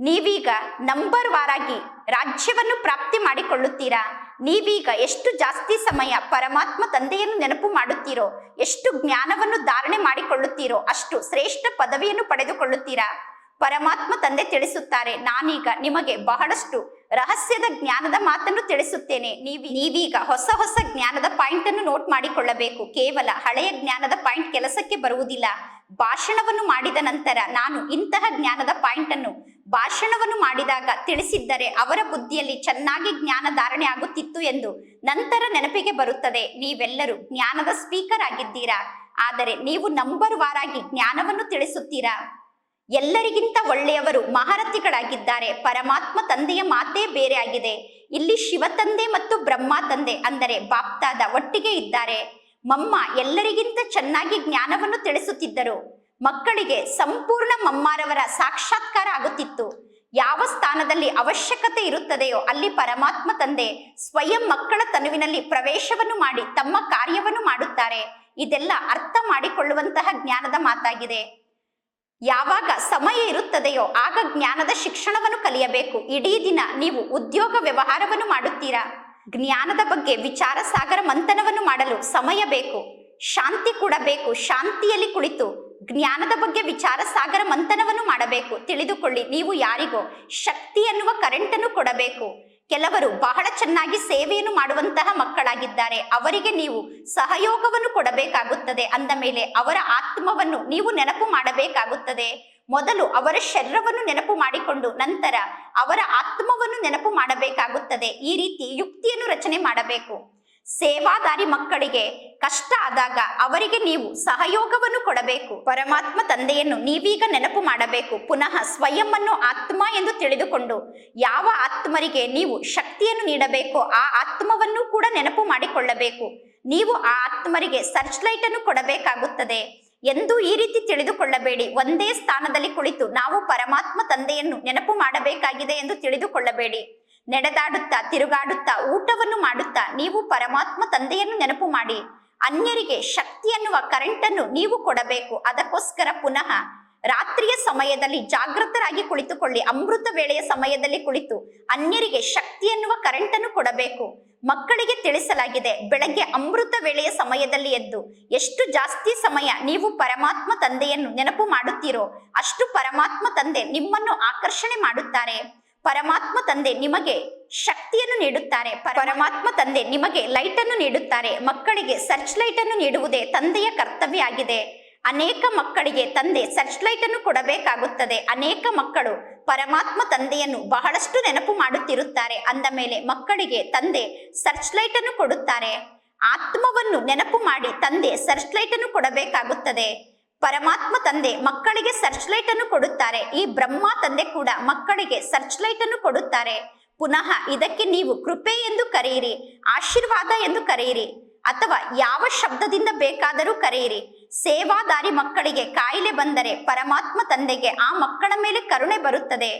Speaker 1: ನೀವೀಗ ನಂಬರ್ ವಾರಾಗಿ ರಾಜ್ಯವನ್ನು ಪ್ರಾಪ್ತಿ ಮಾಡಿಕೊಳ್ಳುತ್ತೀರಾ? ನೀವೀಗ ಎಷ್ಟು ಜಾಸ್ತಿ ಸಮಯ ಪರಮಾತ್ಮ ತಂದೆಯನ್ನು ನೆನಪು ಮಾಡುತ್ತೀರೋ, ಎಷ್ಟು ಜ್ಞಾನವನ್ನು ಧಾರಣೆ ಮಾಡಿಕೊಳ್ಳುತ್ತೀರೋ, ಅಷ್ಟು ಶ್ರೇಷ್ಠ ಪದವಿಯನ್ನು ಪಡೆದುಕೊಳ್ಳುತ್ತೀರಾ? ಪರಮಾತ್ಮ ತಂದೆ ತಿಳಿಸುತ್ತಾರೆ, ನಾನೀಗ ನಿಮಗೆ ಬಹಳಷ್ಟು ರಹಸ್ಯದ ಜ್ಞಾನದ ಮಾತನ್ನು ತಿಳಿಸುತ್ತೇನೆ. ನೀವಿ, ನೀವೀಗ ಹೊಸ ಹೊಸ ಜ್ಞಾನದ ಪಾಯಿಂಟ್ ಅನ್ನು ನೋಟ್ ಮಾಡಿಕೊಳ್ಳಬೇಕು. ಕೇವಲ ಹಳೆಯ ಜ್ಞಾನದ ಪಾಯಿಂಟ್ ಕೆಲಸಕ್ಕೆ ಬರುವುದಿಲ್ಲ. ಭಾಷಣವನ್ನು ಮಾಡಿದ ನಂತರ ನಾನು ಇಂತಹ ಜ್ಞಾನದ ಪಾಯಿಂಟ್ ಅನ್ನು ಭಾಷಣವನ್ನು ಮಾಡಿದಾಗ ತಿಳಿಸಿದ್ದರೆ ಅವರ ಬುದ್ಧಿಯಲ್ಲಿ ಚೆನ್ನಾಗಿ ಜ್ಞಾನ ಧಾರಣೆ ಆಗುತ್ತಿತ್ತು ಎಂದು ನಂತರ ನೆನಪಿಗೆ ಬರುತ್ತದೆ. ನೀವೆಲ್ಲರೂ ಜ್ಞಾನದ ಸ್ಪೀಕರ್ ಆಗಿದ್ದೀರಾ? ಆದರೆ ನೀವು ನಂಬರ್ ವಾರಾಗಿ ಜ್ಞಾನವನ್ನು ತಿಳಿಸುತ್ತೀರಾ? ಎಲ್ಲರಿಗಿಂತ ಒಳ್ಳೆಯವರು ಮಹಾರಥಿಗಳಾಗಿದ್ದಾರೆ. ಪರಮಾತ್ಮ ತಂದೆಯ ಮಾತೇ ಬೇರೆ ಆಗಿದೆ. ಇಲ್ಲಿ ಶಿವ ತಂದೆ ಮತ್ತು ಬ್ರಹ್ಮ ತಂದೆ ಅಂದರೆ ಬಾಪ್ತಾದ ಒಟ್ಟಿಗೆ ಇದ್ದಾರೆ. ಮಮ್ಮ ಎಲ್ಲರಿಗಿಂತ ಚೆನ್ನಾಗಿ ಜ್ಞಾನವನ್ನು ತಿಳಿಸುತ್ತಿದ್ದರು. ಮಕ್ಕಳಿಗೆ ಸಂಪೂರ್ಣ ಮಮ್ಮಾರವರ ಸಾಕ್ಷಾತ್ಕಾರ ಆಗುತ್ತಿತ್ತು. ಯಾವ ಸ್ಥಾನದಲ್ಲಿ ಅವಶ್ಯಕತೆ ಇರುತ್ತದೆಯೋ ಅಲ್ಲಿ ಪರಮಾತ್ಮ ತಂದೆ ಸ್ವಯಂ ಮಕ್ಕಳ ತನುವಿನಲ್ಲಿ ಪ್ರವೇಶವನ್ನು ಮಾಡಿ ತಮ್ಮ ಕಾರ್ಯವನ್ನು ಮಾಡುತ್ತಾರೆ. ಇದೆಲ್ಲ ಅರ್ಥ ಮಾಡಿಕೊಳ್ಳುವಂತಹ ಜ್ಞಾನದ ಮಾತಾಗಿದೆ. ಯಾವಾಗ ಸಮಯ ಇರುತ್ತದೆಯೋ ಆಗ ಜ್ಞಾನದ ಶಿಕ್ಷಣವನ್ನು ಕಲಿಯಬೇಕು. ಇಡೀ ದಿನ ನೀವು ಉದ್ಯೋಗ ವ್ಯವಹಾರವನ್ನು ಮಾಡುತ್ತೀರಾ? ಜ್ಞಾನದ ಬಗ್ಗೆ ವಿಚಾರ ಸಾಗರ ಮಂಥನವನ್ನು ಮಾಡಲು ಸಮಯ ಬೇಕು. ಶಾಂತಿ ಕೂಡ ಬೇಕು. ಶಾಂತಿಯಲ್ಲಿ ಕುಳಿತು ಜ್ಞಾನದ ಬಗ್ಗೆ ವಿಚಾರ ಸಾಗರ ಮಂಥನವನ್ನು ಮಾಡಬೇಕು. ತಿಳಿದುಕೊಳ್ಳಿ, ನೀವು ಯಾರಿಗೋ ಶಕ್ತಿ ಎನ್ನುವ ಕರೆಂಟ್ ಅನ್ನು ಕೊಡಬೇಕು. ಕೆಲವರು ಬಹಳ ಚೆನ್ನಾಗಿ ಸೇವೆಯನ್ನು ಮಾಡುವಂತಹ ಮಕ್ಕಳಾಗಿದ್ದಾರೆ. ಅವರಿಗೆ ನೀವು ಸಹಯೋಗವನ್ನು ಕೊಡಬೇಕಾಗುತ್ತದೆ. ಅಂದ ಮೇಲೆ ಅವರ ಆತ್ಮವನ್ನು ನೀವು ನೆನಪು ಮಾಡಬೇಕಾಗುತ್ತದೆ. ಮೊದಲು ಅವರ ಶರೀರವನ್ನು ನೆನಪು ಮಾಡಿಕೊಂಡು ನಂತರ ಅವರ ಆತ್ಮವನ್ನು ನೆನಪು ಮಾಡಬೇಕಾಗುತ್ತದೆ. ಈ ರೀತಿ ಯುಕ್ತಿಯನ್ನು ರಚನೆ ಮಾಡಬೇಕು. ಸೇವಾದಾರಿ ಮಕ್ಕಳಿಗೆ ಕಷ್ಟ ಆದಾಗ ಅವರಿಗೆ ನೀವು ಸಹಯೋಗವನ್ನು ಕೊಡಬೇಕು. ಪರಮಾತ್ಮ ತಂದೆಯನ್ನು ನೀವೀಗ ನೆನಪು ಮಾಡಬೇಕು. ಪುನಃ ಸ್ವಯಂ ಆತ್ಮ ಎಂದು ತಿಳಿದುಕೊಂಡು ಯಾವ ಆತ್ಮರಿಗೆ ನೀವು ಶಕ್ತಿಯನ್ನು ನೀಡಬೇಕೋ ಆ ಆತ್ಮವನ್ನು ಕೂಡ ನೆನಪು ಮಾಡಿಕೊಳ್ಳಬೇಕು. ನೀವು ಆ ಆತ್ಮರಿಗೆ ಸರ್ಚ್ ಲೈಟ್ ಅನ್ನು ಕೊಡಬೇಕಾಗುತ್ತದೆ. ಎಂದು ಈ ರೀತಿ ತಿಳಿದುಕೊಳ್ಳಬೇಡಿ. ಒಂದೇ ಸ್ಥಾನದಲ್ಲಿ ಕುಳಿತು ನಾವು ಪರಮಾತ್ಮ ತಂದೆಯನ್ನು ನೆನಪು ಮಾಡಬೇಕಾಗಿದೆ ಎಂದು ತಿಳಿದುಕೊಳ್ಳಬೇಡಿ. ನಡೆದಾಡುತ್ತಾ, ತಿರುಗಾಡುತ್ತಾ, ಊಟವನ್ನು ಮಾಡುತ್ತಾ ನೀವು ಪರಮಾತ್ಮ ತಂದೆಯನ್ನು ನೆನಪು ಮಾಡಿ. ಅನ್ಯರಿಗೆ ಶಕ್ತಿ ಅನ್ನುವ ಕರೆಂಟ್ ಅನ್ನು ನೀವು ಕೊಡಬೇಕು. ಅದಕ್ಕೋಸ್ಕರ ಪುನಃ ರಾತ್ರಿಯ ಸಮಯದಲ್ಲಿ ಜಾಗೃತರಾಗಿ ಕುಳಿತುಕೊಳ್ಳಿ. ಅಮೃತ ವೇಳೆಯ ಸಮಯದಲ್ಲಿ ಕುಳಿತು ಅನ್ಯರಿಗೆ ಶಕ್ತಿ ಎನ್ನುವ ಕರೆಂಟ್ ಅನ್ನು ಕೊಡಬೇಕು. ಮಕ್ಕಳಿಗೆ ತಿಳಿಸಲಾಗಿದೆ, ಬೆಳಗ್ಗೆ ಅಮೃತ ವೇಳೆಯ ಸಮಯದಲ್ಲಿ ಎದ್ದು ಎಷ್ಟು ಜಾಸ್ತಿ ಸಮಯ ನೀವು ಪರಮಾತ್ಮ ತಂದೆಯನ್ನು ನೆನಪು ಮಾಡುತ್ತೀರೋ ಅಷ್ಟು ಪರಮಾತ್ಮ ತಂದೆ ನಿಮ್ಮನ್ನು ಆಕರ್ಷಣೆ ಮಾಡುತ್ತಾರೆ. ಪರಮಾತ್ಮ ತಂದೆ ನಿಮಗೆ ಶಕ್ತಿಯನ್ನು ನೀಡುತ್ತಾರೆ. ಪರಮಾತ್ಮ ತಂದೆ ನಿಮಗೆ ಲೈಟ್ ಅನ್ನು ನೀಡುತ್ತಾರೆ. ಮಕ್ಕಳಿಗೆ ಸರ್ಚ್ ಲೈಟ್ ಅನ್ನು ನೀಡುವುದೇ ತಂದೆಯ ಕರ್ತವ್ಯ ಆಗಿದೆ. ಅನೇಕ ಮಕ್ಕಳಿಗೆ ತಂದೆ ಸರ್ಚ್ ಲೈಟ್ ಅನ್ನು ಕೊಡಬೇಕಾಗುತ್ತದೆ. ಅನೇಕ ಮಕ್ಕಳು ಪರಮಾತ್ಮ ತಂದೆಯನ್ನು ಬಹಳಷ್ಟು ನೆನಪು ಮಾಡುತ್ತಿರುತ್ತಾರೆ. ಅಂದ ಮೇಲೆ ಮಕ್ಕಳಿಗೆ ತಂದೆ ಸರ್ಚ್ ಲೈಟ್ ಅನ್ನು ಕೊಡುತ್ತಾರೆ. ಆತ್ಮವನ್ನು ನೆನಪು ಮಾಡಿ ತಂದೆ ಸರ್ಚ್ ಲೈಟ್ ಅನ್ನು ಕೊಡಬೇಕಾಗುತ್ತದೆ. ಪರಮಾತ್ಮ ತಂದೆ ಮಕ್ಕಳಿಗೆ ಸರ್ಚ್ ಲೈಟ್ ಅನ್ನು ಕೊಡುತ್ತಾರೆ. ಈ ಬ್ರಹ್ಮ ತಂದೆ ಕೂಡ ಮಕ್ಕಳಿಗೆ ಸರ್ಚ್ ಲೈಟ್ ಅನ್ನು ಕೊಡುತ್ತಾರೆ. ಪುನಃ ಇದಕ್ಕೆ ನೀವು ಕೃಪೆ ಎಂದು ಕರೆಯಿರಿ, ಆಶೀರ್ವಾದ ಎಂದು ಕರೆಯಿರಿ, ಅಥವಾ ಯಾವ ಶಬ್ದದಿಂದ ಬೇಕಾದರೂ ಕರೆಯಿರಿ. ಸೇವಾದಾರಿ ಮಕ್ಕಳಿಗೆ ಕಾಯಿಲೆ ಬಂದರೆ ಪರಮಾತ್ಮ ತಂದೆಗೆ ಆ ಮಕ್ಕಳ ಮೇಲೆ ಕರುಣೆ ಬರುತ್ತದೆ.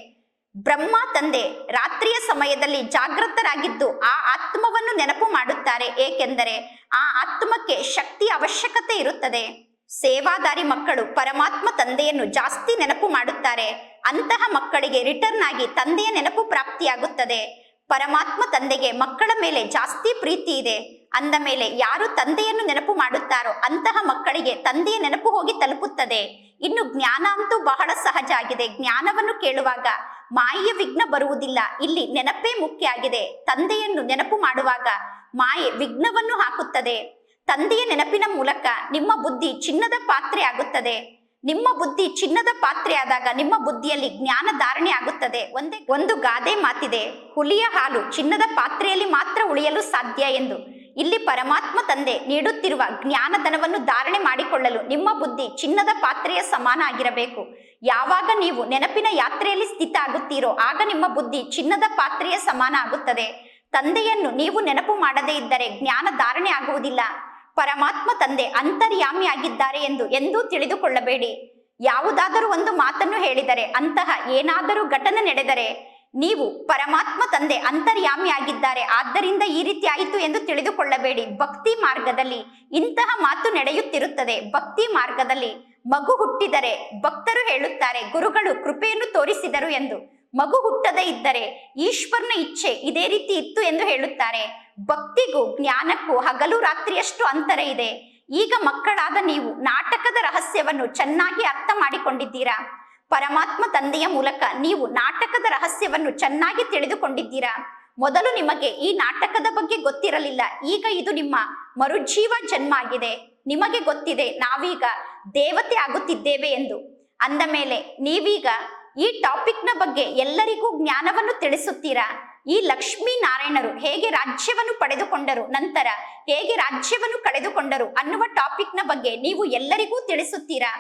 Speaker 1: ಬ್ರಹ್ಮ ತಂದೆ ರಾತ್ರಿಯ ಸಮಯದಲ್ಲಿ ಜಾಗೃತರಾಗಿದ್ದು ಆ ಆತ್ಮವನ್ನು ನೆನಪು ಮಾಡುತ್ತಾರೆ. ಏಕೆಂದರೆ ಆ ಆತ್ಮಕ್ಕೆ ಶಕ್ತಿ ಅವಶ್ಯಕತೆ ಇರುತ್ತದೆ. ಸೇವಾದಾರಿ ಮಕ್ಕಳು ಪರಮಾತ್ಮ ತಂದೆಯನ್ನು ಜಾಸ್ತಿ ನೆನಪು ಮಾಡುತ್ತಾರೆ. ಅಂತಹ ಮಕ್ಕಳಿಗೆ ರಿಟರ್ನ್ ಆಗಿ ತಂದೆಯ ನೆನಪು ಪ್ರಾಪ್ತಿಯಾಗುತ್ತದೆ. ಪರಮಾತ್ಮ ತಂದೆಗೆ ಮಕ್ಕಳ ಮೇಲೆ ಜಾಸ್ತಿ ಪ್ರೀತಿ ಇದೆ. ಅಂದ ಮೇಲೆ ಯಾರು ತಂದೆಯನ್ನು ನೆನಪು ಮಾಡುತ್ತಾರೋ ಅಂತಹ ಮಕ್ಕಳಿಗೆ ತಂದೆಯ ನೆನಪು ಹೋಗಿ ತಲುಪುತ್ತದೆ. ಇನ್ನು ಜ್ಞಾನ ಅಂತೂ ಬಹಳ ಸಹಜ ಆಗಿದೆ. ಜ್ಞಾನವನ್ನು ಕೇಳುವಾಗ ಮಾಯೆಯ ವಿಘ್ನ ಬರುವುದಿಲ್ಲ. ಇಲ್ಲಿ ನೆನಪೇ ಮುಖ್ಯ ಆಗಿದೆ. ತಂದೆಯನ್ನು ನೆನಪು ಮಾಡುವಾಗ ಮಾಯೆ ವಿಘ್ನವನ್ನು ಹಾಕುತ್ತದೆ. ತಂದೆಯ ನೆನಪಿನ ಮೂಲಕ ನಿಮ್ಮ ಬುದ್ಧಿ ಚಿನ್ನದ ಪಾತ್ರೆ ಆಗುತ್ತದೆ. ನಿಮ್ಮ ಬುದ್ಧಿ ಚಿನ್ನದ ಪಾತ್ರೆ ಆದಾಗ ನಿಮ್ಮ ಬುದ್ಧಿಯಲ್ಲಿ ಜ್ಞಾನ ಧಾರಣೆ ಆಗುತ್ತದೆ. ಒಂದೇ ಒಂದು ಗಾದೆ ಮಾತಿದೆ. ಹುಲಿಯ ಹಾಲು ಚಿನ್ನದ ಪಾತ್ರೆಯಲ್ಲಿ ಮಾತ್ರ ಉಳಿಯಲು ಸಾಧ್ಯ ಎಂದು. ಇಲ್ಲಿ ಪರಮಾತ್ಮ ತಂದೆ ನೀಡುತ್ತಿರುವ ಜ್ಞಾನಧನವನ್ನು ಧಾರಣೆ ಮಾಡಿಕೊಳ್ಳಲು ನಿಮ್ಮ ಬುದ್ಧಿ ಚಿನ್ನದ ಪಾತ್ರೆಯ ಸಮಾನ ಆಗಿರಬೇಕು. ಯಾವಾಗ ನೀವು ನೆನಪಿನ ಯಾತ್ರೆಯಲ್ಲಿ ಸ್ಥಿತ ಆಗುತ್ತೀರೋ ಆಗ ನಿಮ್ಮ ಬುದ್ಧಿ ಚಿನ್ನದ ಪಾತ್ರೆಯ ಸಮಾನ ಆಗುತ್ತದೆ. ತಂದೆಯನ್ನು ನೀವು ನೆನಪು ಮಾಡದೇ ಇದ್ದರೆ ಜ್ಞಾನ ಧಾರಣೆ ಆಗುವುದಿಲ್ಲ. ಪರಮಾತ್ಮ ತಂದೆ ಅಂತರ್ಯಾಮಿ ಆಗಿದ್ದಾರೆ ಎಂದು ಎಂದೂ ತಿಳಿದುಕೊಳ್ಳಬೇಡಿ. ಯಾವುದಾದರೂ ಒಂದು ಮಾತನ್ನು ಹೇಳಿದರೆ, ಅಂತಹ ಏನಾದರೂ ಘಟನೆ ನಡೆದರೆ, ನೀವು ಪರಮಾತ್ಮ ತಂದೆ ಅಂತರ್ಯಾಮಿ ಆಗಿದ್ದಾರೆ ಆದ್ದರಿಂದ ಈ ರೀತಿ ಆಯಿತು ಎಂದು ತಿಳಿದುಕೊಳ್ಳಬೇಡಿ. ಭಕ್ತಿ ಮಾರ್ಗದಲ್ಲಿ ಇಂತಹ ಮಾತು ನಡೆಯುತ್ತಿರುತ್ತದೆ. ಭಕ್ತಿ ಮಾರ್ಗದಲ್ಲಿ ಮಗು ಹುಟ್ಟಿದರೆ ಭಕ್ತರು ಹೇಳುತ್ತಾರೆ, ಗುರುಗಳು ಕೃಪೆಯನ್ನು ತೋರಿಸಿದರು ಎಂದು. ಮಗು ಹುಟ್ಟದೇ ಇದ್ದರೆ ಈಶ್ವರನ ಇಚ್ಛೆ ಇದೇ ರೀತಿ ಇತ್ತು ಎಂದು ಹೇಳುತ್ತಾರೆ. ಭಕ್ತಿಗೂ, ಜ್ಞಾನಕ್ಕೂ ಹಗಲು ರಾತ್ರಿಯಷ್ಟು ಅಂತರ ಇದೆ. ಈಗ ಮಕ್ಕಳಾದ ನೀವು ನಾಟಕದ ರಹಸ್ಯವನ್ನು ಚೆನ್ನಾಗಿ ಅರ್ಥ ಮಾಡಿಕೊಂಡಿದ್ದೀರಾ? ಪರಮಾತ್ಮ ತಂದೆಯ ಮೂಲಕ ನೀವು ನಾಟಕದ ರಹಸ್ಯವನ್ನು ಚೆನ್ನಾಗಿ ತಿಳಿದುಕೊಂಡಿದ್ದೀರಾ? ಮೊದಲು ನಿಮಗೆ ಈ ನಾಟಕದ ಬಗ್ಗೆ ಗೊತ್ತಿರಲಿಲ್ಲ, ಈಗ ಇದು ನಿಮ್ಮ ಮರುಜೀವ ಜನ್ಮ ಆಗಿದೆ. ನಿಮಗೆ ಗೊತ್ತಿದೆ, ನಾವೀಗ ದೇವತೆ ಆಗುತ್ತಿದ್ದೇವೆ ಎಂದು. ಅಂದ ಮೇಲೆ, ನೀವೀಗ ಈ ಟಾಪಿಕ್ನ ಬಗ್ಗೆ ಎಲ್ಲರಿಗೂ ಜ್ಞಾನವನ್ನು ತಿಳಿಸುತ್ತೀರಾ? ಈ ಲಕ್ಷ್ಮೀ ನಾರಾಯಣರು ಹೇಗೆ ರಾಜ್ಯವನ್ನು ಪಡೆದುಕೊಂಡರು, ನಂತರ ಹೇಗೆ ರಾಜ್ಯವನ್ನು ಕಳೆದುಕೊಂಡರು ಅನ್ನುವ ಟಾಪಿಕ್ನ ಬಗ್ಗೆ ನೀವು ಎಲ್ಲರಿಗೂ ತಿಳಿಸುತ್ತೀರಾ?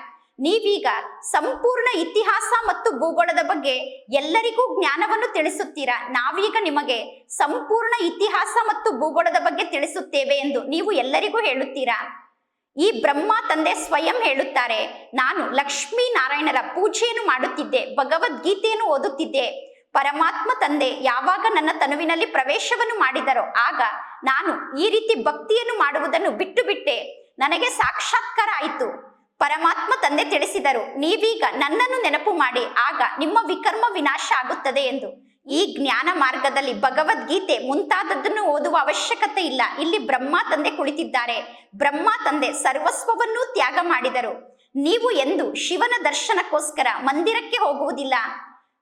Speaker 1: ನೀವೀಗ ಸಂಪೂರ್ಣ ಇತಿಹಾಸ ಮತ್ತು ಭೂಗೋಳದ ಬಗ್ಗೆ ಎಲ್ಲರಿಗೂ ಜ್ಞಾನವನ್ನು ತಿಳಿಸುತ್ತೀರಾ? ನಾವೀಗ ನಿಮಗೆ ಸಂಪೂರ್ಣ ಇತಿಹಾಸ ಮತ್ತು ಭೂಗೋಳದ ಬಗ್ಗೆ ತಿಳಿಸುತ್ತೇವೆ ಎಂದು ನೀವು ಎಲ್ಲರಿಗೂ ಹೇಳುತ್ತೀರಾ? ಈ ಬ್ರಹ್ಮ ತಂದೆ ಸ್ವಯಂ ಹೇಳುತ್ತಾರೆ, ನಾನು ಲಕ್ಷ್ಮೀ ನಾರಾಯಣರ ಪೂಜೆಯನ್ನು ಮಾಡುತ್ತಿದ್ದೆ, ಭಗವದ್ಗೀತೆಯನ್ನು ಓದುತ್ತಿದ್ದೆ ಪರಮಾತ್ಮ ತಂದೆ ಯಾವಾಗ ನನ್ನ ತನುವಿನಲ್ಲಿ ಪ್ರವೇಶವನ್ನು ಮಾಡಿದರೋ ಆಗ ನಾನು ಈ ರೀತಿ ಭಕ್ತಿಯನ್ನು ಮಾಡುವುದನ್ನು ಬಿಟ್ಟು ಬಿಟ್ಟೆ ನನಗೆ ಸಾಕ್ಷಾತ್ಕಾರ ಆಯಿತು. ಪರಮಾತ್ಮ ತಂದೆ ತಿಳಿಸಿದರು, ನೀವೀಗ ನನ್ನನ್ನು ನೆನಪು ಮಾಡಿ, ಆಗ ನಿಮ್ಮ ವಿಕರ್ಮ ವಿನಾಶ ಆಗುತ್ತದೆ ಎಂದು. ಈ ಜ್ಞಾನ ಮಾರ್ಗದಲ್ಲಿ ಭಗವದ್ಗೀತೆ ಮುಂತಾದದ್ದನ್ನು ಓದುವ ಅವಶ್ಯಕತೆ ಇಲ್ಲ. ಇಲ್ಲಿ ಬ್ರಹ್ಮ ತಂದೆ ಕುಳಿತಿದ್ದಾರೆ. ಬ್ರಹ್ಮ ತಂದೆ ಸರ್ವಸ್ವವನ್ನೂ ತ್ಯಾಗ ಮಾಡಿದರು. ನೀವು ಎಂದು ಶಿವನ ದರ್ಶನಕ್ಕೋಸ್ಕರ ಮಂದಿರಕ್ಕೆ ಹೋಗುವುದಿಲ್ಲ.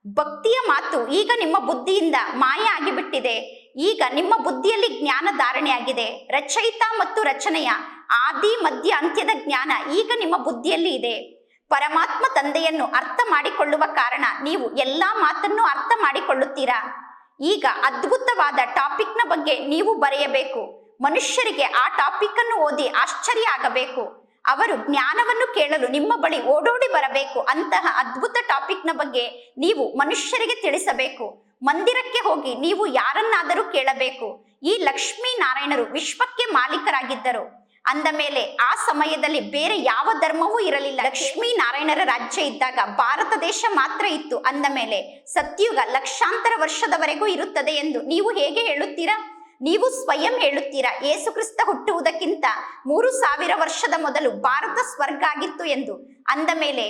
Speaker 1: ಭಕ್ತಿಯ ಮಾತು ಈಗ ನಿಮ್ಮ ಬುದ್ಧಿಯಿಂದ ಮಾಯ ಆಗಿಬಿಟ್ಟಿದೆ. ಈಗ ನಿಮ್ಮ ಬುದ್ಧಿಯಲ್ಲಿ ಜ್ಞಾನ ಧಾರಣೆಯಾಗಿದೆ. ರಚಯಿತ ಮತ್ತು ರಚನೆಯ ಆದಿ, ಮಧ್ಯ, ಅಂತ್ಯದ ಜ್ಞಾನ ಈಗ ನಿಮ್ಮ ಬುದ್ಧಿಯಲ್ಲಿ ಇದೆ. ಪರಮಾತ್ಮ ತಂದೆಯನ್ನು ಅರ್ಥ ಮಾಡಿಕೊಳ್ಳುವ ಕಾರಣ ನೀವು ಎಲ್ಲಾ ಮಾತನ್ನು ಅರ್ಥ ಮಾಡಿಕೊಳ್ಳುತ್ತೀರಾ? ಈಗ ಅದ್ಭುತವಾದ ಟಾಪಿಕ್ನ ಬಗ್ಗೆ ನೀವು ಬರೆಯಬೇಕು. ಮನುಷ್ಯರಿಗೆ ಆ ಟಾಪಿಕ್ ಅನ್ನು ಓದಿ ಆಶ್ಚರ್ಯ ಆಗಬೇಕು. ಅವರು ಜ್ಞಾನವನ್ನು ಕೇಳಲು ನಿಮ್ಮ ಬಳಿ ಓಡೋಡಿ ಬರಬೇಕು. ಅಂತಹ ಅದ್ಭುತ ಟಾಪಿಕ್ನ ಬಗ್ಗೆ ನೀವು ಮನುಷ್ಯರಿಗೆ ತಿಳಿಸಬೇಕು. ಮಂದಿರಕ್ಕೆ ಹೋಗಿ ನೀವು ಯಾರನ್ನಾದರೂ ಕೇಳಬೇಕು. ಈ ಲಕ್ಷ್ಮೀ ನಾರಾಯಣರು ವಿಶ್ವಕ್ಕೆ ಮಾಲೀಕರಾಗಿದ್ದರು. ಅಂದ ಮೇಲೆ ಆ ಸಮಯದಲ್ಲಿ ಬೇರೆ ಯಾವ ಧರ್ಮವೂ ಇರಲಿಲ್ಲ. ಲಕ್ಷ್ಮೀ ನಾರಾಯಣರ ರಾಜ್ಯ ಇದ್ದಾಗ ಭಾರತ ದೇಶ ಮಾತ್ರ ಇತ್ತು. ಅಂದ ಮೇಲೆ ಸತ್ಯುಗ ಲಕ್ಷಾಂತರ ವರ್ಷದವರೆಗೂ ಇರುತ್ತದೆ ಎಂದು ನೀವು ಹೇಗೆ ಹೇಳುತ್ತೀರಾ? ನೀವು ಸ್ವಯಂ ಹೇಳುತ್ತೀರಾ ಯೇಸುಕ್ರಿಸ್ತ ಹುಟ್ಟುವುದಕ್ಕಿಂತ ಮೂರು ಸಾವಿರ ವರ್ಷದ ಮೊದಲು ಭಾರತ ಸ್ವರ್ಗ ಆಗಿತ್ತು ಎಂದು? ಅಂದ ಮೇಲೆ,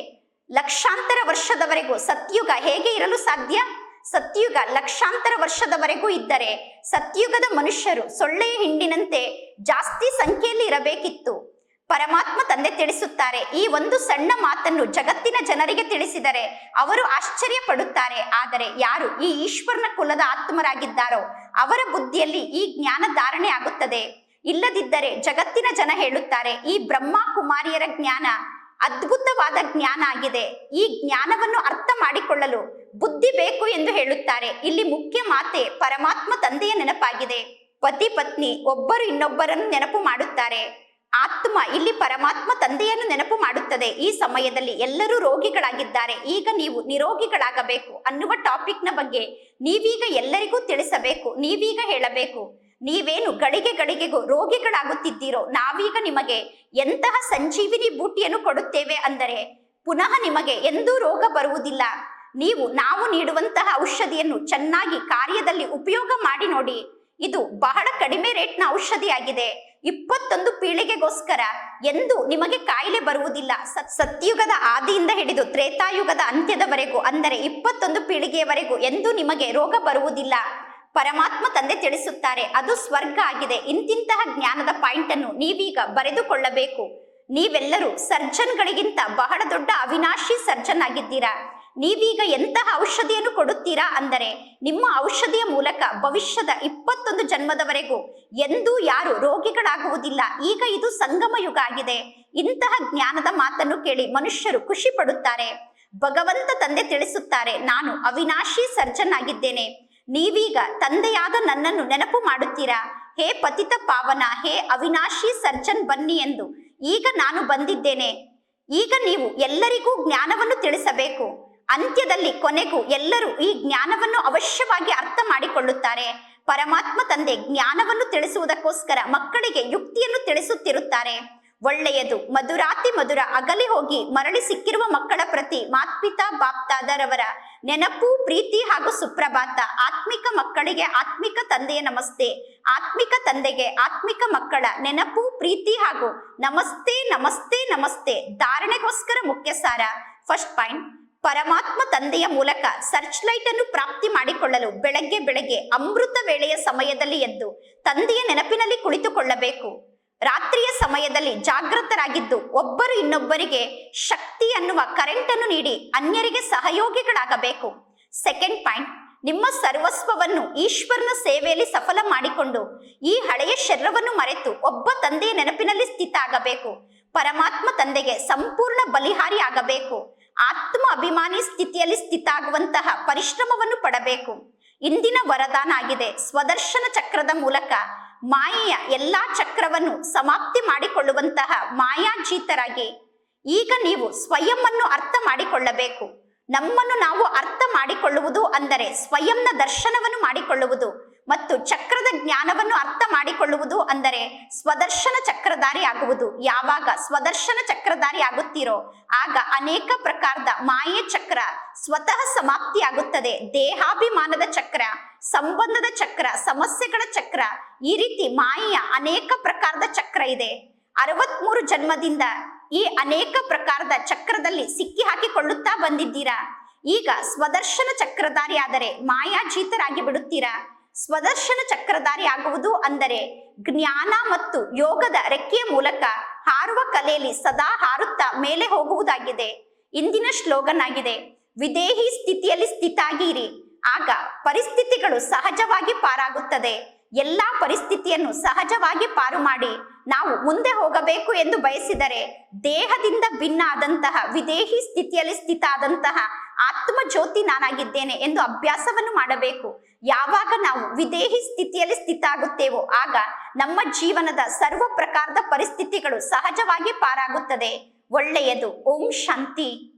Speaker 1: ಲಕ್ಷಾಂತರ ವರ್ಷದವರೆಗೂ ಸತ್ಯುಗ ಹೇಗೆ ಇರಲು ಸಾಧ್ಯ? ಸತ್ಯುಗ ಲಕ್ಷಾಂತರ ವರ್ಷದವರೆಗೂ ಇದ್ದರೆ ಸತ್ಯುಗದ ಮನುಷ್ಯರು ಸೊಳ್ಳೆಯ ಹಿಂಡಿನಂತೆ ಜಾಸ್ತಿ ಸಂಖ್ಯೆಯಲ್ಲಿ ಇರಬೇಕಿತ್ತು. ಪರಮಾತ್ಮ ತಂದೆ ತಿಳಿಸುತ್ತಾರೆ, ಈ ಒಂದು ಸಣ್ಣ ಮಾತನ್ನು ಜಗತ್ತಿನ ಜನರಿಗೆ ತಿಳಿಸಿದರೆ ಅವರು ಆಶ್ಚರ್ಯ ಪಡುತ್ತಾರೆ ಆದರೆ ಯಾರು ಈ ಈಶ್ವರನ ಕುಲದ ಆತ್ಮರಾಗಿದ್ದಾರೋ ಅವರ ಬುದ್ಧಿಯಲ್ಲಿ ಈ ಜ್ಞಾನ ಧಾರಣೆ ಆಗುತ್ತದೆ. ಇಲ್ಲದಿದ್ದರೆ ಜಗತ್ತಿನ ಜನ ಹೇಳುತ್ತಾರೆ, ಈ ಬ್ರಹ್ಮ ಕುಮಾರಿಯರ ಜ್ಞಾನ ಅದ್ಭುತವಾದ ಜ್ಞಾನ ಆಗಿದೆ. ಈ ಜ್ಞಾನವನ್ನು ಅರ್ಥ ಮಾಡಿಕೊಳ್ಳಲು ಬುದ್ಧಿ ಬೇಕು ಎಂದು ಹೇಳುತ್ತಾರೆ. ಇಲ್ಲಿ ಮುಖ್ಯ ಮಾತೆ ಪರಮಾತ್ಮ ತಂದೆಯ ನೆನಪಾಗಿದೆ. ಪತಿ ಪತ್ನಿ ಒಬ್ಬರು ಇನ್ನೊಬ್ಬರನ್ನು ನೆನಪು ಮಾಡುತ್ತಾರೆ. ಆತ್ಮ, ಇಲ್ಲಿ ಪರಮಾತ್ಮ ತಂದೆಯನ್ನು ನೆನಪು ಮಾಡುತ್ತದೆ. ಈ ಸಮಯದಲ್ಲಿ ಎಲ್ಲರೂ ರೋಗಿಗಳಾಗಿದ್ದಾರೆ. ಈಗ ನೀವು ನಿರೋಗಿಗಳಾಗಬೇಕು ಅನ್ನುವ ಟಾಪಿಕ್ನ ಬಗ್ಗೆ ನೀವೀಗ ಎಲ್ಲರಿಗೂ ತಿಳಿಸಬೇಕು, ನೀವೀಗ ಹೇಳಬೇಕು. ನೀವೇನು ಗಳಿಗೆ ಗಳಿಗೆಗೂ ರೋಗಿಗಳಾಗುತ್ತಿದ್ದೀರೋ, ನಾವೀಗ ನಿಮಗೆ ಎಂತಹ ಸಂಜೀವಿನಿ ಬೂಟಿಯನ್ನು ಕೊಡುತ್ತೇವೆ ಅಂದರೆ ಪುನಃ ನಿಮಗೆ ಎಂದೂ ರೋಗ ಬರುವುದಿಲ್ಲ. ನೀವು, ನಾವು ನೀಡುವಂತಹ ಔಷಧಿಯನ್ನು ಚೆನ್ನಾಗಿ ಕಾರ್ಯದಲ್ಲಿ ಉಪಯೋಗ ಮಾಡಿ ನೋಡಿ. ಇದು ಬಹಳ ಕಡಿಮೆ ರೇಟ್ನ ಔಷಧಿಯಾಗಿದೆ. ಇಪ್ಪತ್ತೊಂದು ಪೀಳಿಗೆಗೋಸ್ಕರ ಎಂದು ನಿಮಗೆ ಕಾಯಿಲೆ ಬರುವುದಿಲ್ಲ. ಸತ್- ಸತ್ಯುಗದ ಆದಿಯಿಂದ ಹಿಡಿದು ತ್ರೇತಾಯುಗದ ಅಂತ್ಯದವರೆಗೂ, ಅಂದರೆ ಇಪ್ಪತ್ತೊಂದು ಪೀಳಿಗೆಯವರೆಗೂ ಎಂದು ನಿಮಗೆ ರೋಗ ಬರುವುದಿಲ್ಲ. ಪರಮಾತ್ಮ ತಂದೆ ತಿಳಿಸುತ್ತಾರೆ, ಅದು ಸ್ವರ್ಗ ಆಗಿದೆ. ಇಂತಿಂತಹ ಜ್ಞಾನದ ಪಾಯಿಂಟ್ ಅನ್ನು ನೀವೀಗ ಬರೆದುಕೊಳ್ಳಬೇಕು. ನೀವೆಲ್ಲರೂ ಸರ್ಜನ್ಗಳಿಗಿಂತ ಬಹಳ ದೊಡ್ಡ ಅವಿನಾಶಿ ಸರ್ಜನ್ ಆಗಿದ್ದೀರಾ? ನೀವೀಗ ಎಂತಹ ಔಷಧಿಯನ್ನು ಕೊಡುತ್ತೀರಾ ಅಂದರೆ ನಿಮ್ಮ ಔಷಧಿಯ ಮೂಲಕ ಭವಿಷ್ಯದ ಇಪ್ಪತ್ತೊಂದು ಜನ್ಮದವರೆಗೂ ಎಂದೂ ಯಾರು ರೋಗಿಗಳಾಗುವುದಿಲ್ಲ. ಈಗ ಇದು ಸಂಗಮ ಯುಗ ಆಗಿದೆ. ಇಂತಹ ಜ್ಞಾನದ ಮಾತನ್ನು ಕೇಳಿ ಮನುಷ್ಯರು ಖುಷಿ ಪಡುತ್ತಾರೆ. ಭಗವಂತ ತಂದೆ ತಿಳಿಸುತ್ತಾರೆ, ನಾನು ಅವಿನಾಶಿ ಸರ್ಜನ್ ಆಗಿದ್ದೇನೆ. ನೀವೀಗ ತಂದೆಯಾದ ನನ್ನನ್ನು ನೆನಪು ಮಾಡುತ್ತೀರಾ? ಹೇ ಪತಿತ ಪಾವನ, ಹೇ ಅವಿನಾಶಿ ಸರ್ಜನ್ ಬನ್ನಿ ಎಂದು ಈಗ ನಾನು ಬಂದಿದ್ದೇನೆ. ಈಗ ನೀವು ಎಲ್ಲರಿಗೂ ಜ್ಞಾನವನ್ನು ತಿಳಿಸಬೇಕು. ಅಂತ್ಯದಲ್ಲಿ ಕೊನೆಗೂ ಎಲ್ಲರೂ ಈ ಜ್ಞಾನವನ್ನು ಅವಶ್ಯವಾಗಿ ಅರ್ಥ ಮಾಡಿಕೊಳ್ಳುತ್ತಾರೆ. ಪರಮಾತ್ಮ ತಂದೆ ಜ್ಞಾನವನ್ನು ತಿಳಿಸುವುದಕ್ಕೋಸ್ಕರ ಮಕ್ಕಳಿಗೆ ಯುಕ್ತಿಯನ್ನು ತಿಳಿಸುತ್ತಿರುತ್ತಾರೆ. ಒಳ್ಳೆಯದು, ಮಧುರಾತಿ ಮಧುರ ಅಗಲಿ ಹೋಗಿ ಮರಳಿ ಸಿಕ್ಕಿರುವ ಮಕ್ಕಳ ಪ್ರತಿ ಮಾತ್ಪಿತಾ ಬಾಪ್ತಾದರವರ ನೆನಪು, ಪ್ರೀತಿ ಹಾಗೂ ಸುಪ್ರಭಾತ. ಆತ್ಮಿಕ ಮಕ್ಕಳಿಗೆ ಆತ್ಮಿಕ ತಂದೆಯ ನಮಸ್ತೆ. ಆತ್ಮಿಕ ತಂದೆಗೆ ಆತ್ಮಿಕ ಮಕ್ಕಳ ನೆನಪು, ಪ್ರೀತಿ ಹಾಗೂ ನಮಸ್ತೆ ನಮಸ್ತೆ ನಮಸ್ತೆ. ಧಾರಣೆಗೋಸ್ಕರ ಮುಖ್ಯ ಸಾರ ಫಸ್ಟ್ ಪಾಯಿಂಟ್. ಪರಮಾತ್ಮ ತಂದೆಯ ಮೂಲಕ ಸರ್ಚ್ ಲೈಟ್ ಅನ್ನು ಪ್ರಾಪ್ತಿ ಮಾಡಿಕೊಳ್ಳಲು ಬೆಳಗ್ಗೆ ಬೆಳಗ್ಗೆ ಅಮೃತ ವೇಳೆಯ ಸಮಯದಲ್ಲಿ ಎದ್ದು ತಂದೆಯ ನೆನಪಿನಲ್ಲಿ ಕುಳಿತುಕೊಳ್ಳಬೇಕು. ರಾತ್ರಿಯ ಸಮಯದಲ್ಲಿ ಜಾಗೃತರಾಗಿದ್ದು ಒಬ್ಬರು ಇನ್ನೊಬ್ಬರಿಗೆ ಶಕ್ತಿ ಅನ್ನುವ ಕರೆಂಟ್ ಅನ್ನು ನೀಡಿ ಅನ್ಯರಿಗೆ ಸಹಯೋಗಿಗಳಾಗಬೇಕು. ಸೆಕೆಂಡ್ ಪಾಯಿಂಟ್ ನಿಮ್ಮ ಸರ್ವಸ್ವವನ್ನು ಈಶ್ವರನ ಸೇವೆಯಲ್ಲಿ ಸಫಲ ಮಾಡಿಕೊಂಡು ಈ ಹಳೆಯ ಶರೀರವನ್ನು ಮರೆತು ಒಬ್ಬ ತಂದೆಯ ನೆನಪಿನಲ್ಲಿ ಸ್ಥಿತ ಆಗಬೇಕು. ಪರಮಾತ್ಮ ತಂದೆಗೆ ಸಂಪೂರ್ಣ ಬಲಿಹಾರಿ ಆಗಬೇಕು. ಆತ್ಮ ಅಭಿಮಾನಿ ಸ್ಥಿತಿಯಲ್ಲಿ ಸ್ಥಿತಾಗುವಂತಹ ಪರಿಶ್ರಮವನ್ನು ಪಡಬೇಕು. ಇಂದಿನ ವರದಾನ ಆಗಿದೆ. ಸ್ವದರ್ಶನ ಚಕ್ರದ ಮೂಲಕ ಮಾಯೆಯ ಎಲ್ಲಾ ಚಕ್ರವನ್ನು ಸಮಾಪ್ತಿ ಮಾಡಿಕೊಳ್ಳುವಂತಹ ಮಾಯಾಜೀತರಾಗಿ ಈಗ ನೀವು ಸ್ವಯಂವನ್ನು ಅರ್ಥ ಮಾಡಿಕೊಳ್ಳಬೇಕು. ನಮ್ಮನ್ನು ನಾವು ಅರ್ಥ ಮಾಡಿಕೊಳ್ಳುವುದು ಅಂದರೆ ಸ್ವಯಂನ ದರ್ಶನವನ್ನು ಮಾಡಿಕೊಳ್ಳುವುದು. ಮತ್ತು ಚಕ್ರದ ಜ್ಞಾನವನ್ನು ಅರ್ಥ ಮಾಡಿಕೊಳ್ಳುವುದು ಅಂದರೆ ಸ್ವದರ್ಶನ ಚಕ್ರಧಾರಿ ಆಗುವುದು. ಯಾವಾಗ ಸ್ವದರ್ಶನ ಚಕ್ರಧಾರಿ ಆಗುತ್ತೀರೋ, ಆಗ ಅನೇಕ ಪ್ರಕಾರದ ಮಾಯೆ ಚಕ್ರ ಸ್ವತಃ ಸಮಾಪ್ತಿಯಾಗುತ್ತದೆ. ದೇಹಾಭಿಮಾನದ ಚಕ್ರ, ಸಂಬಂಧದ ಚಕ್ರ, ಸಮಸ್ಯೆಗಳ ಚಕ್ರ, ಈ ರೀತಿ ಮಾಯೆಯ ಅನೇಕ ಪ್ರಕಾರದ ಚಕ್ರ ಇದೆ. ಅರವತ್ಮೂರು ಜನ್ಮದಿಂದ ಈ ಅನೇಕ ಪ್ರಕಾರದ ಚಕ್ರದಲ್ಲಿ ಸಿಕ್ಕಿ ಹಾಕಿಕೊಳ್ಳುತ್ತಾ ಬಂದಿದ್ದೀರಾ? ಈಗ ಸ್ವದರ್ಶನ ಚಕ್ರಧಾರಿ ಆದರೆ ಮಾಯಾಜೀತರಾಗಿ ಬಿಡುತ್ತೀರಾ? ಸ್ವದರ್ಶನ ಚಕ್ರಧಾರಿ ಆಗುವುದು ಅಂದರೆ ಜ್ಞಾನ ಮತ್ತು ಯೋಗದ ರೆಕ್ಕೆಯ ಮೂಲಕ ಹಾರುವ ಕಲೆಯಲ್ಲಿ ಸದಾ ಹಾರುತ್ತಾ ಮೇಲೆ ಹೋಗುವುದಾಗಿದೆ. ಇಂದಿನ ಶ್ಲೋಗನ್ ಆಗಿದೆ ವಿದೇಹಿ ಸ್ಥಿತಿಯಲ್ಲಿ ಸ್ಥಿತಾಗಿರಿ, ಆಗ ಪರಿಸ್ಥಿತಿಗಳು ಸಹಜವಾಗಿ ಪಾರಾಗುತ್ತದೆ. ಎಲ್ಲಾ ಪರಿಸ್ಥಿತಿಯನ್ನು ಸಹಜವಾಗಿ ಪಾರು ಮಾಡಿ, ನಾವು ಮುಂದೆ ಹೋಗಬೇಕು ಎಂದು ಬಯಸಿದರೆ ದೇಹದಿಂದ ಭಿನ್ನ ಆದಂತಹ ವಿದೇಹಿ ಸ್ಥಿತಿಯಲ್ಲಿ ಸ್ಥಿತ ಆದಂತಹ ಆತ್ಮ ಜ್ಯೋತಿ ನಾನಾಗಿದ್ದೇನೆ ಎಂದು ಅಭ್ಯಾಸವನ್ನು ಮಾಡಬೇಕು. ಯಾವಾಗ ನಾವು ವಿದೇಹಿ ಸ್ಥಿತಿಯಲ್ಲಿ ಸ್ಥಿತ ಆಗುತ್ತೇವೋ ಆಗ ನಮ್ಮ ಜೀವನದ ಸರ್ವ ಪ್ರಕಾರದ ಪರಿಸ್ಥಿತಿಗಳು ಸಹಜವಾಗಿ ಪಾರಾಗುತ್ತದೆ. ಒಳ್ಳೆಯದು. ಓಂ ಶಾಂತಿ.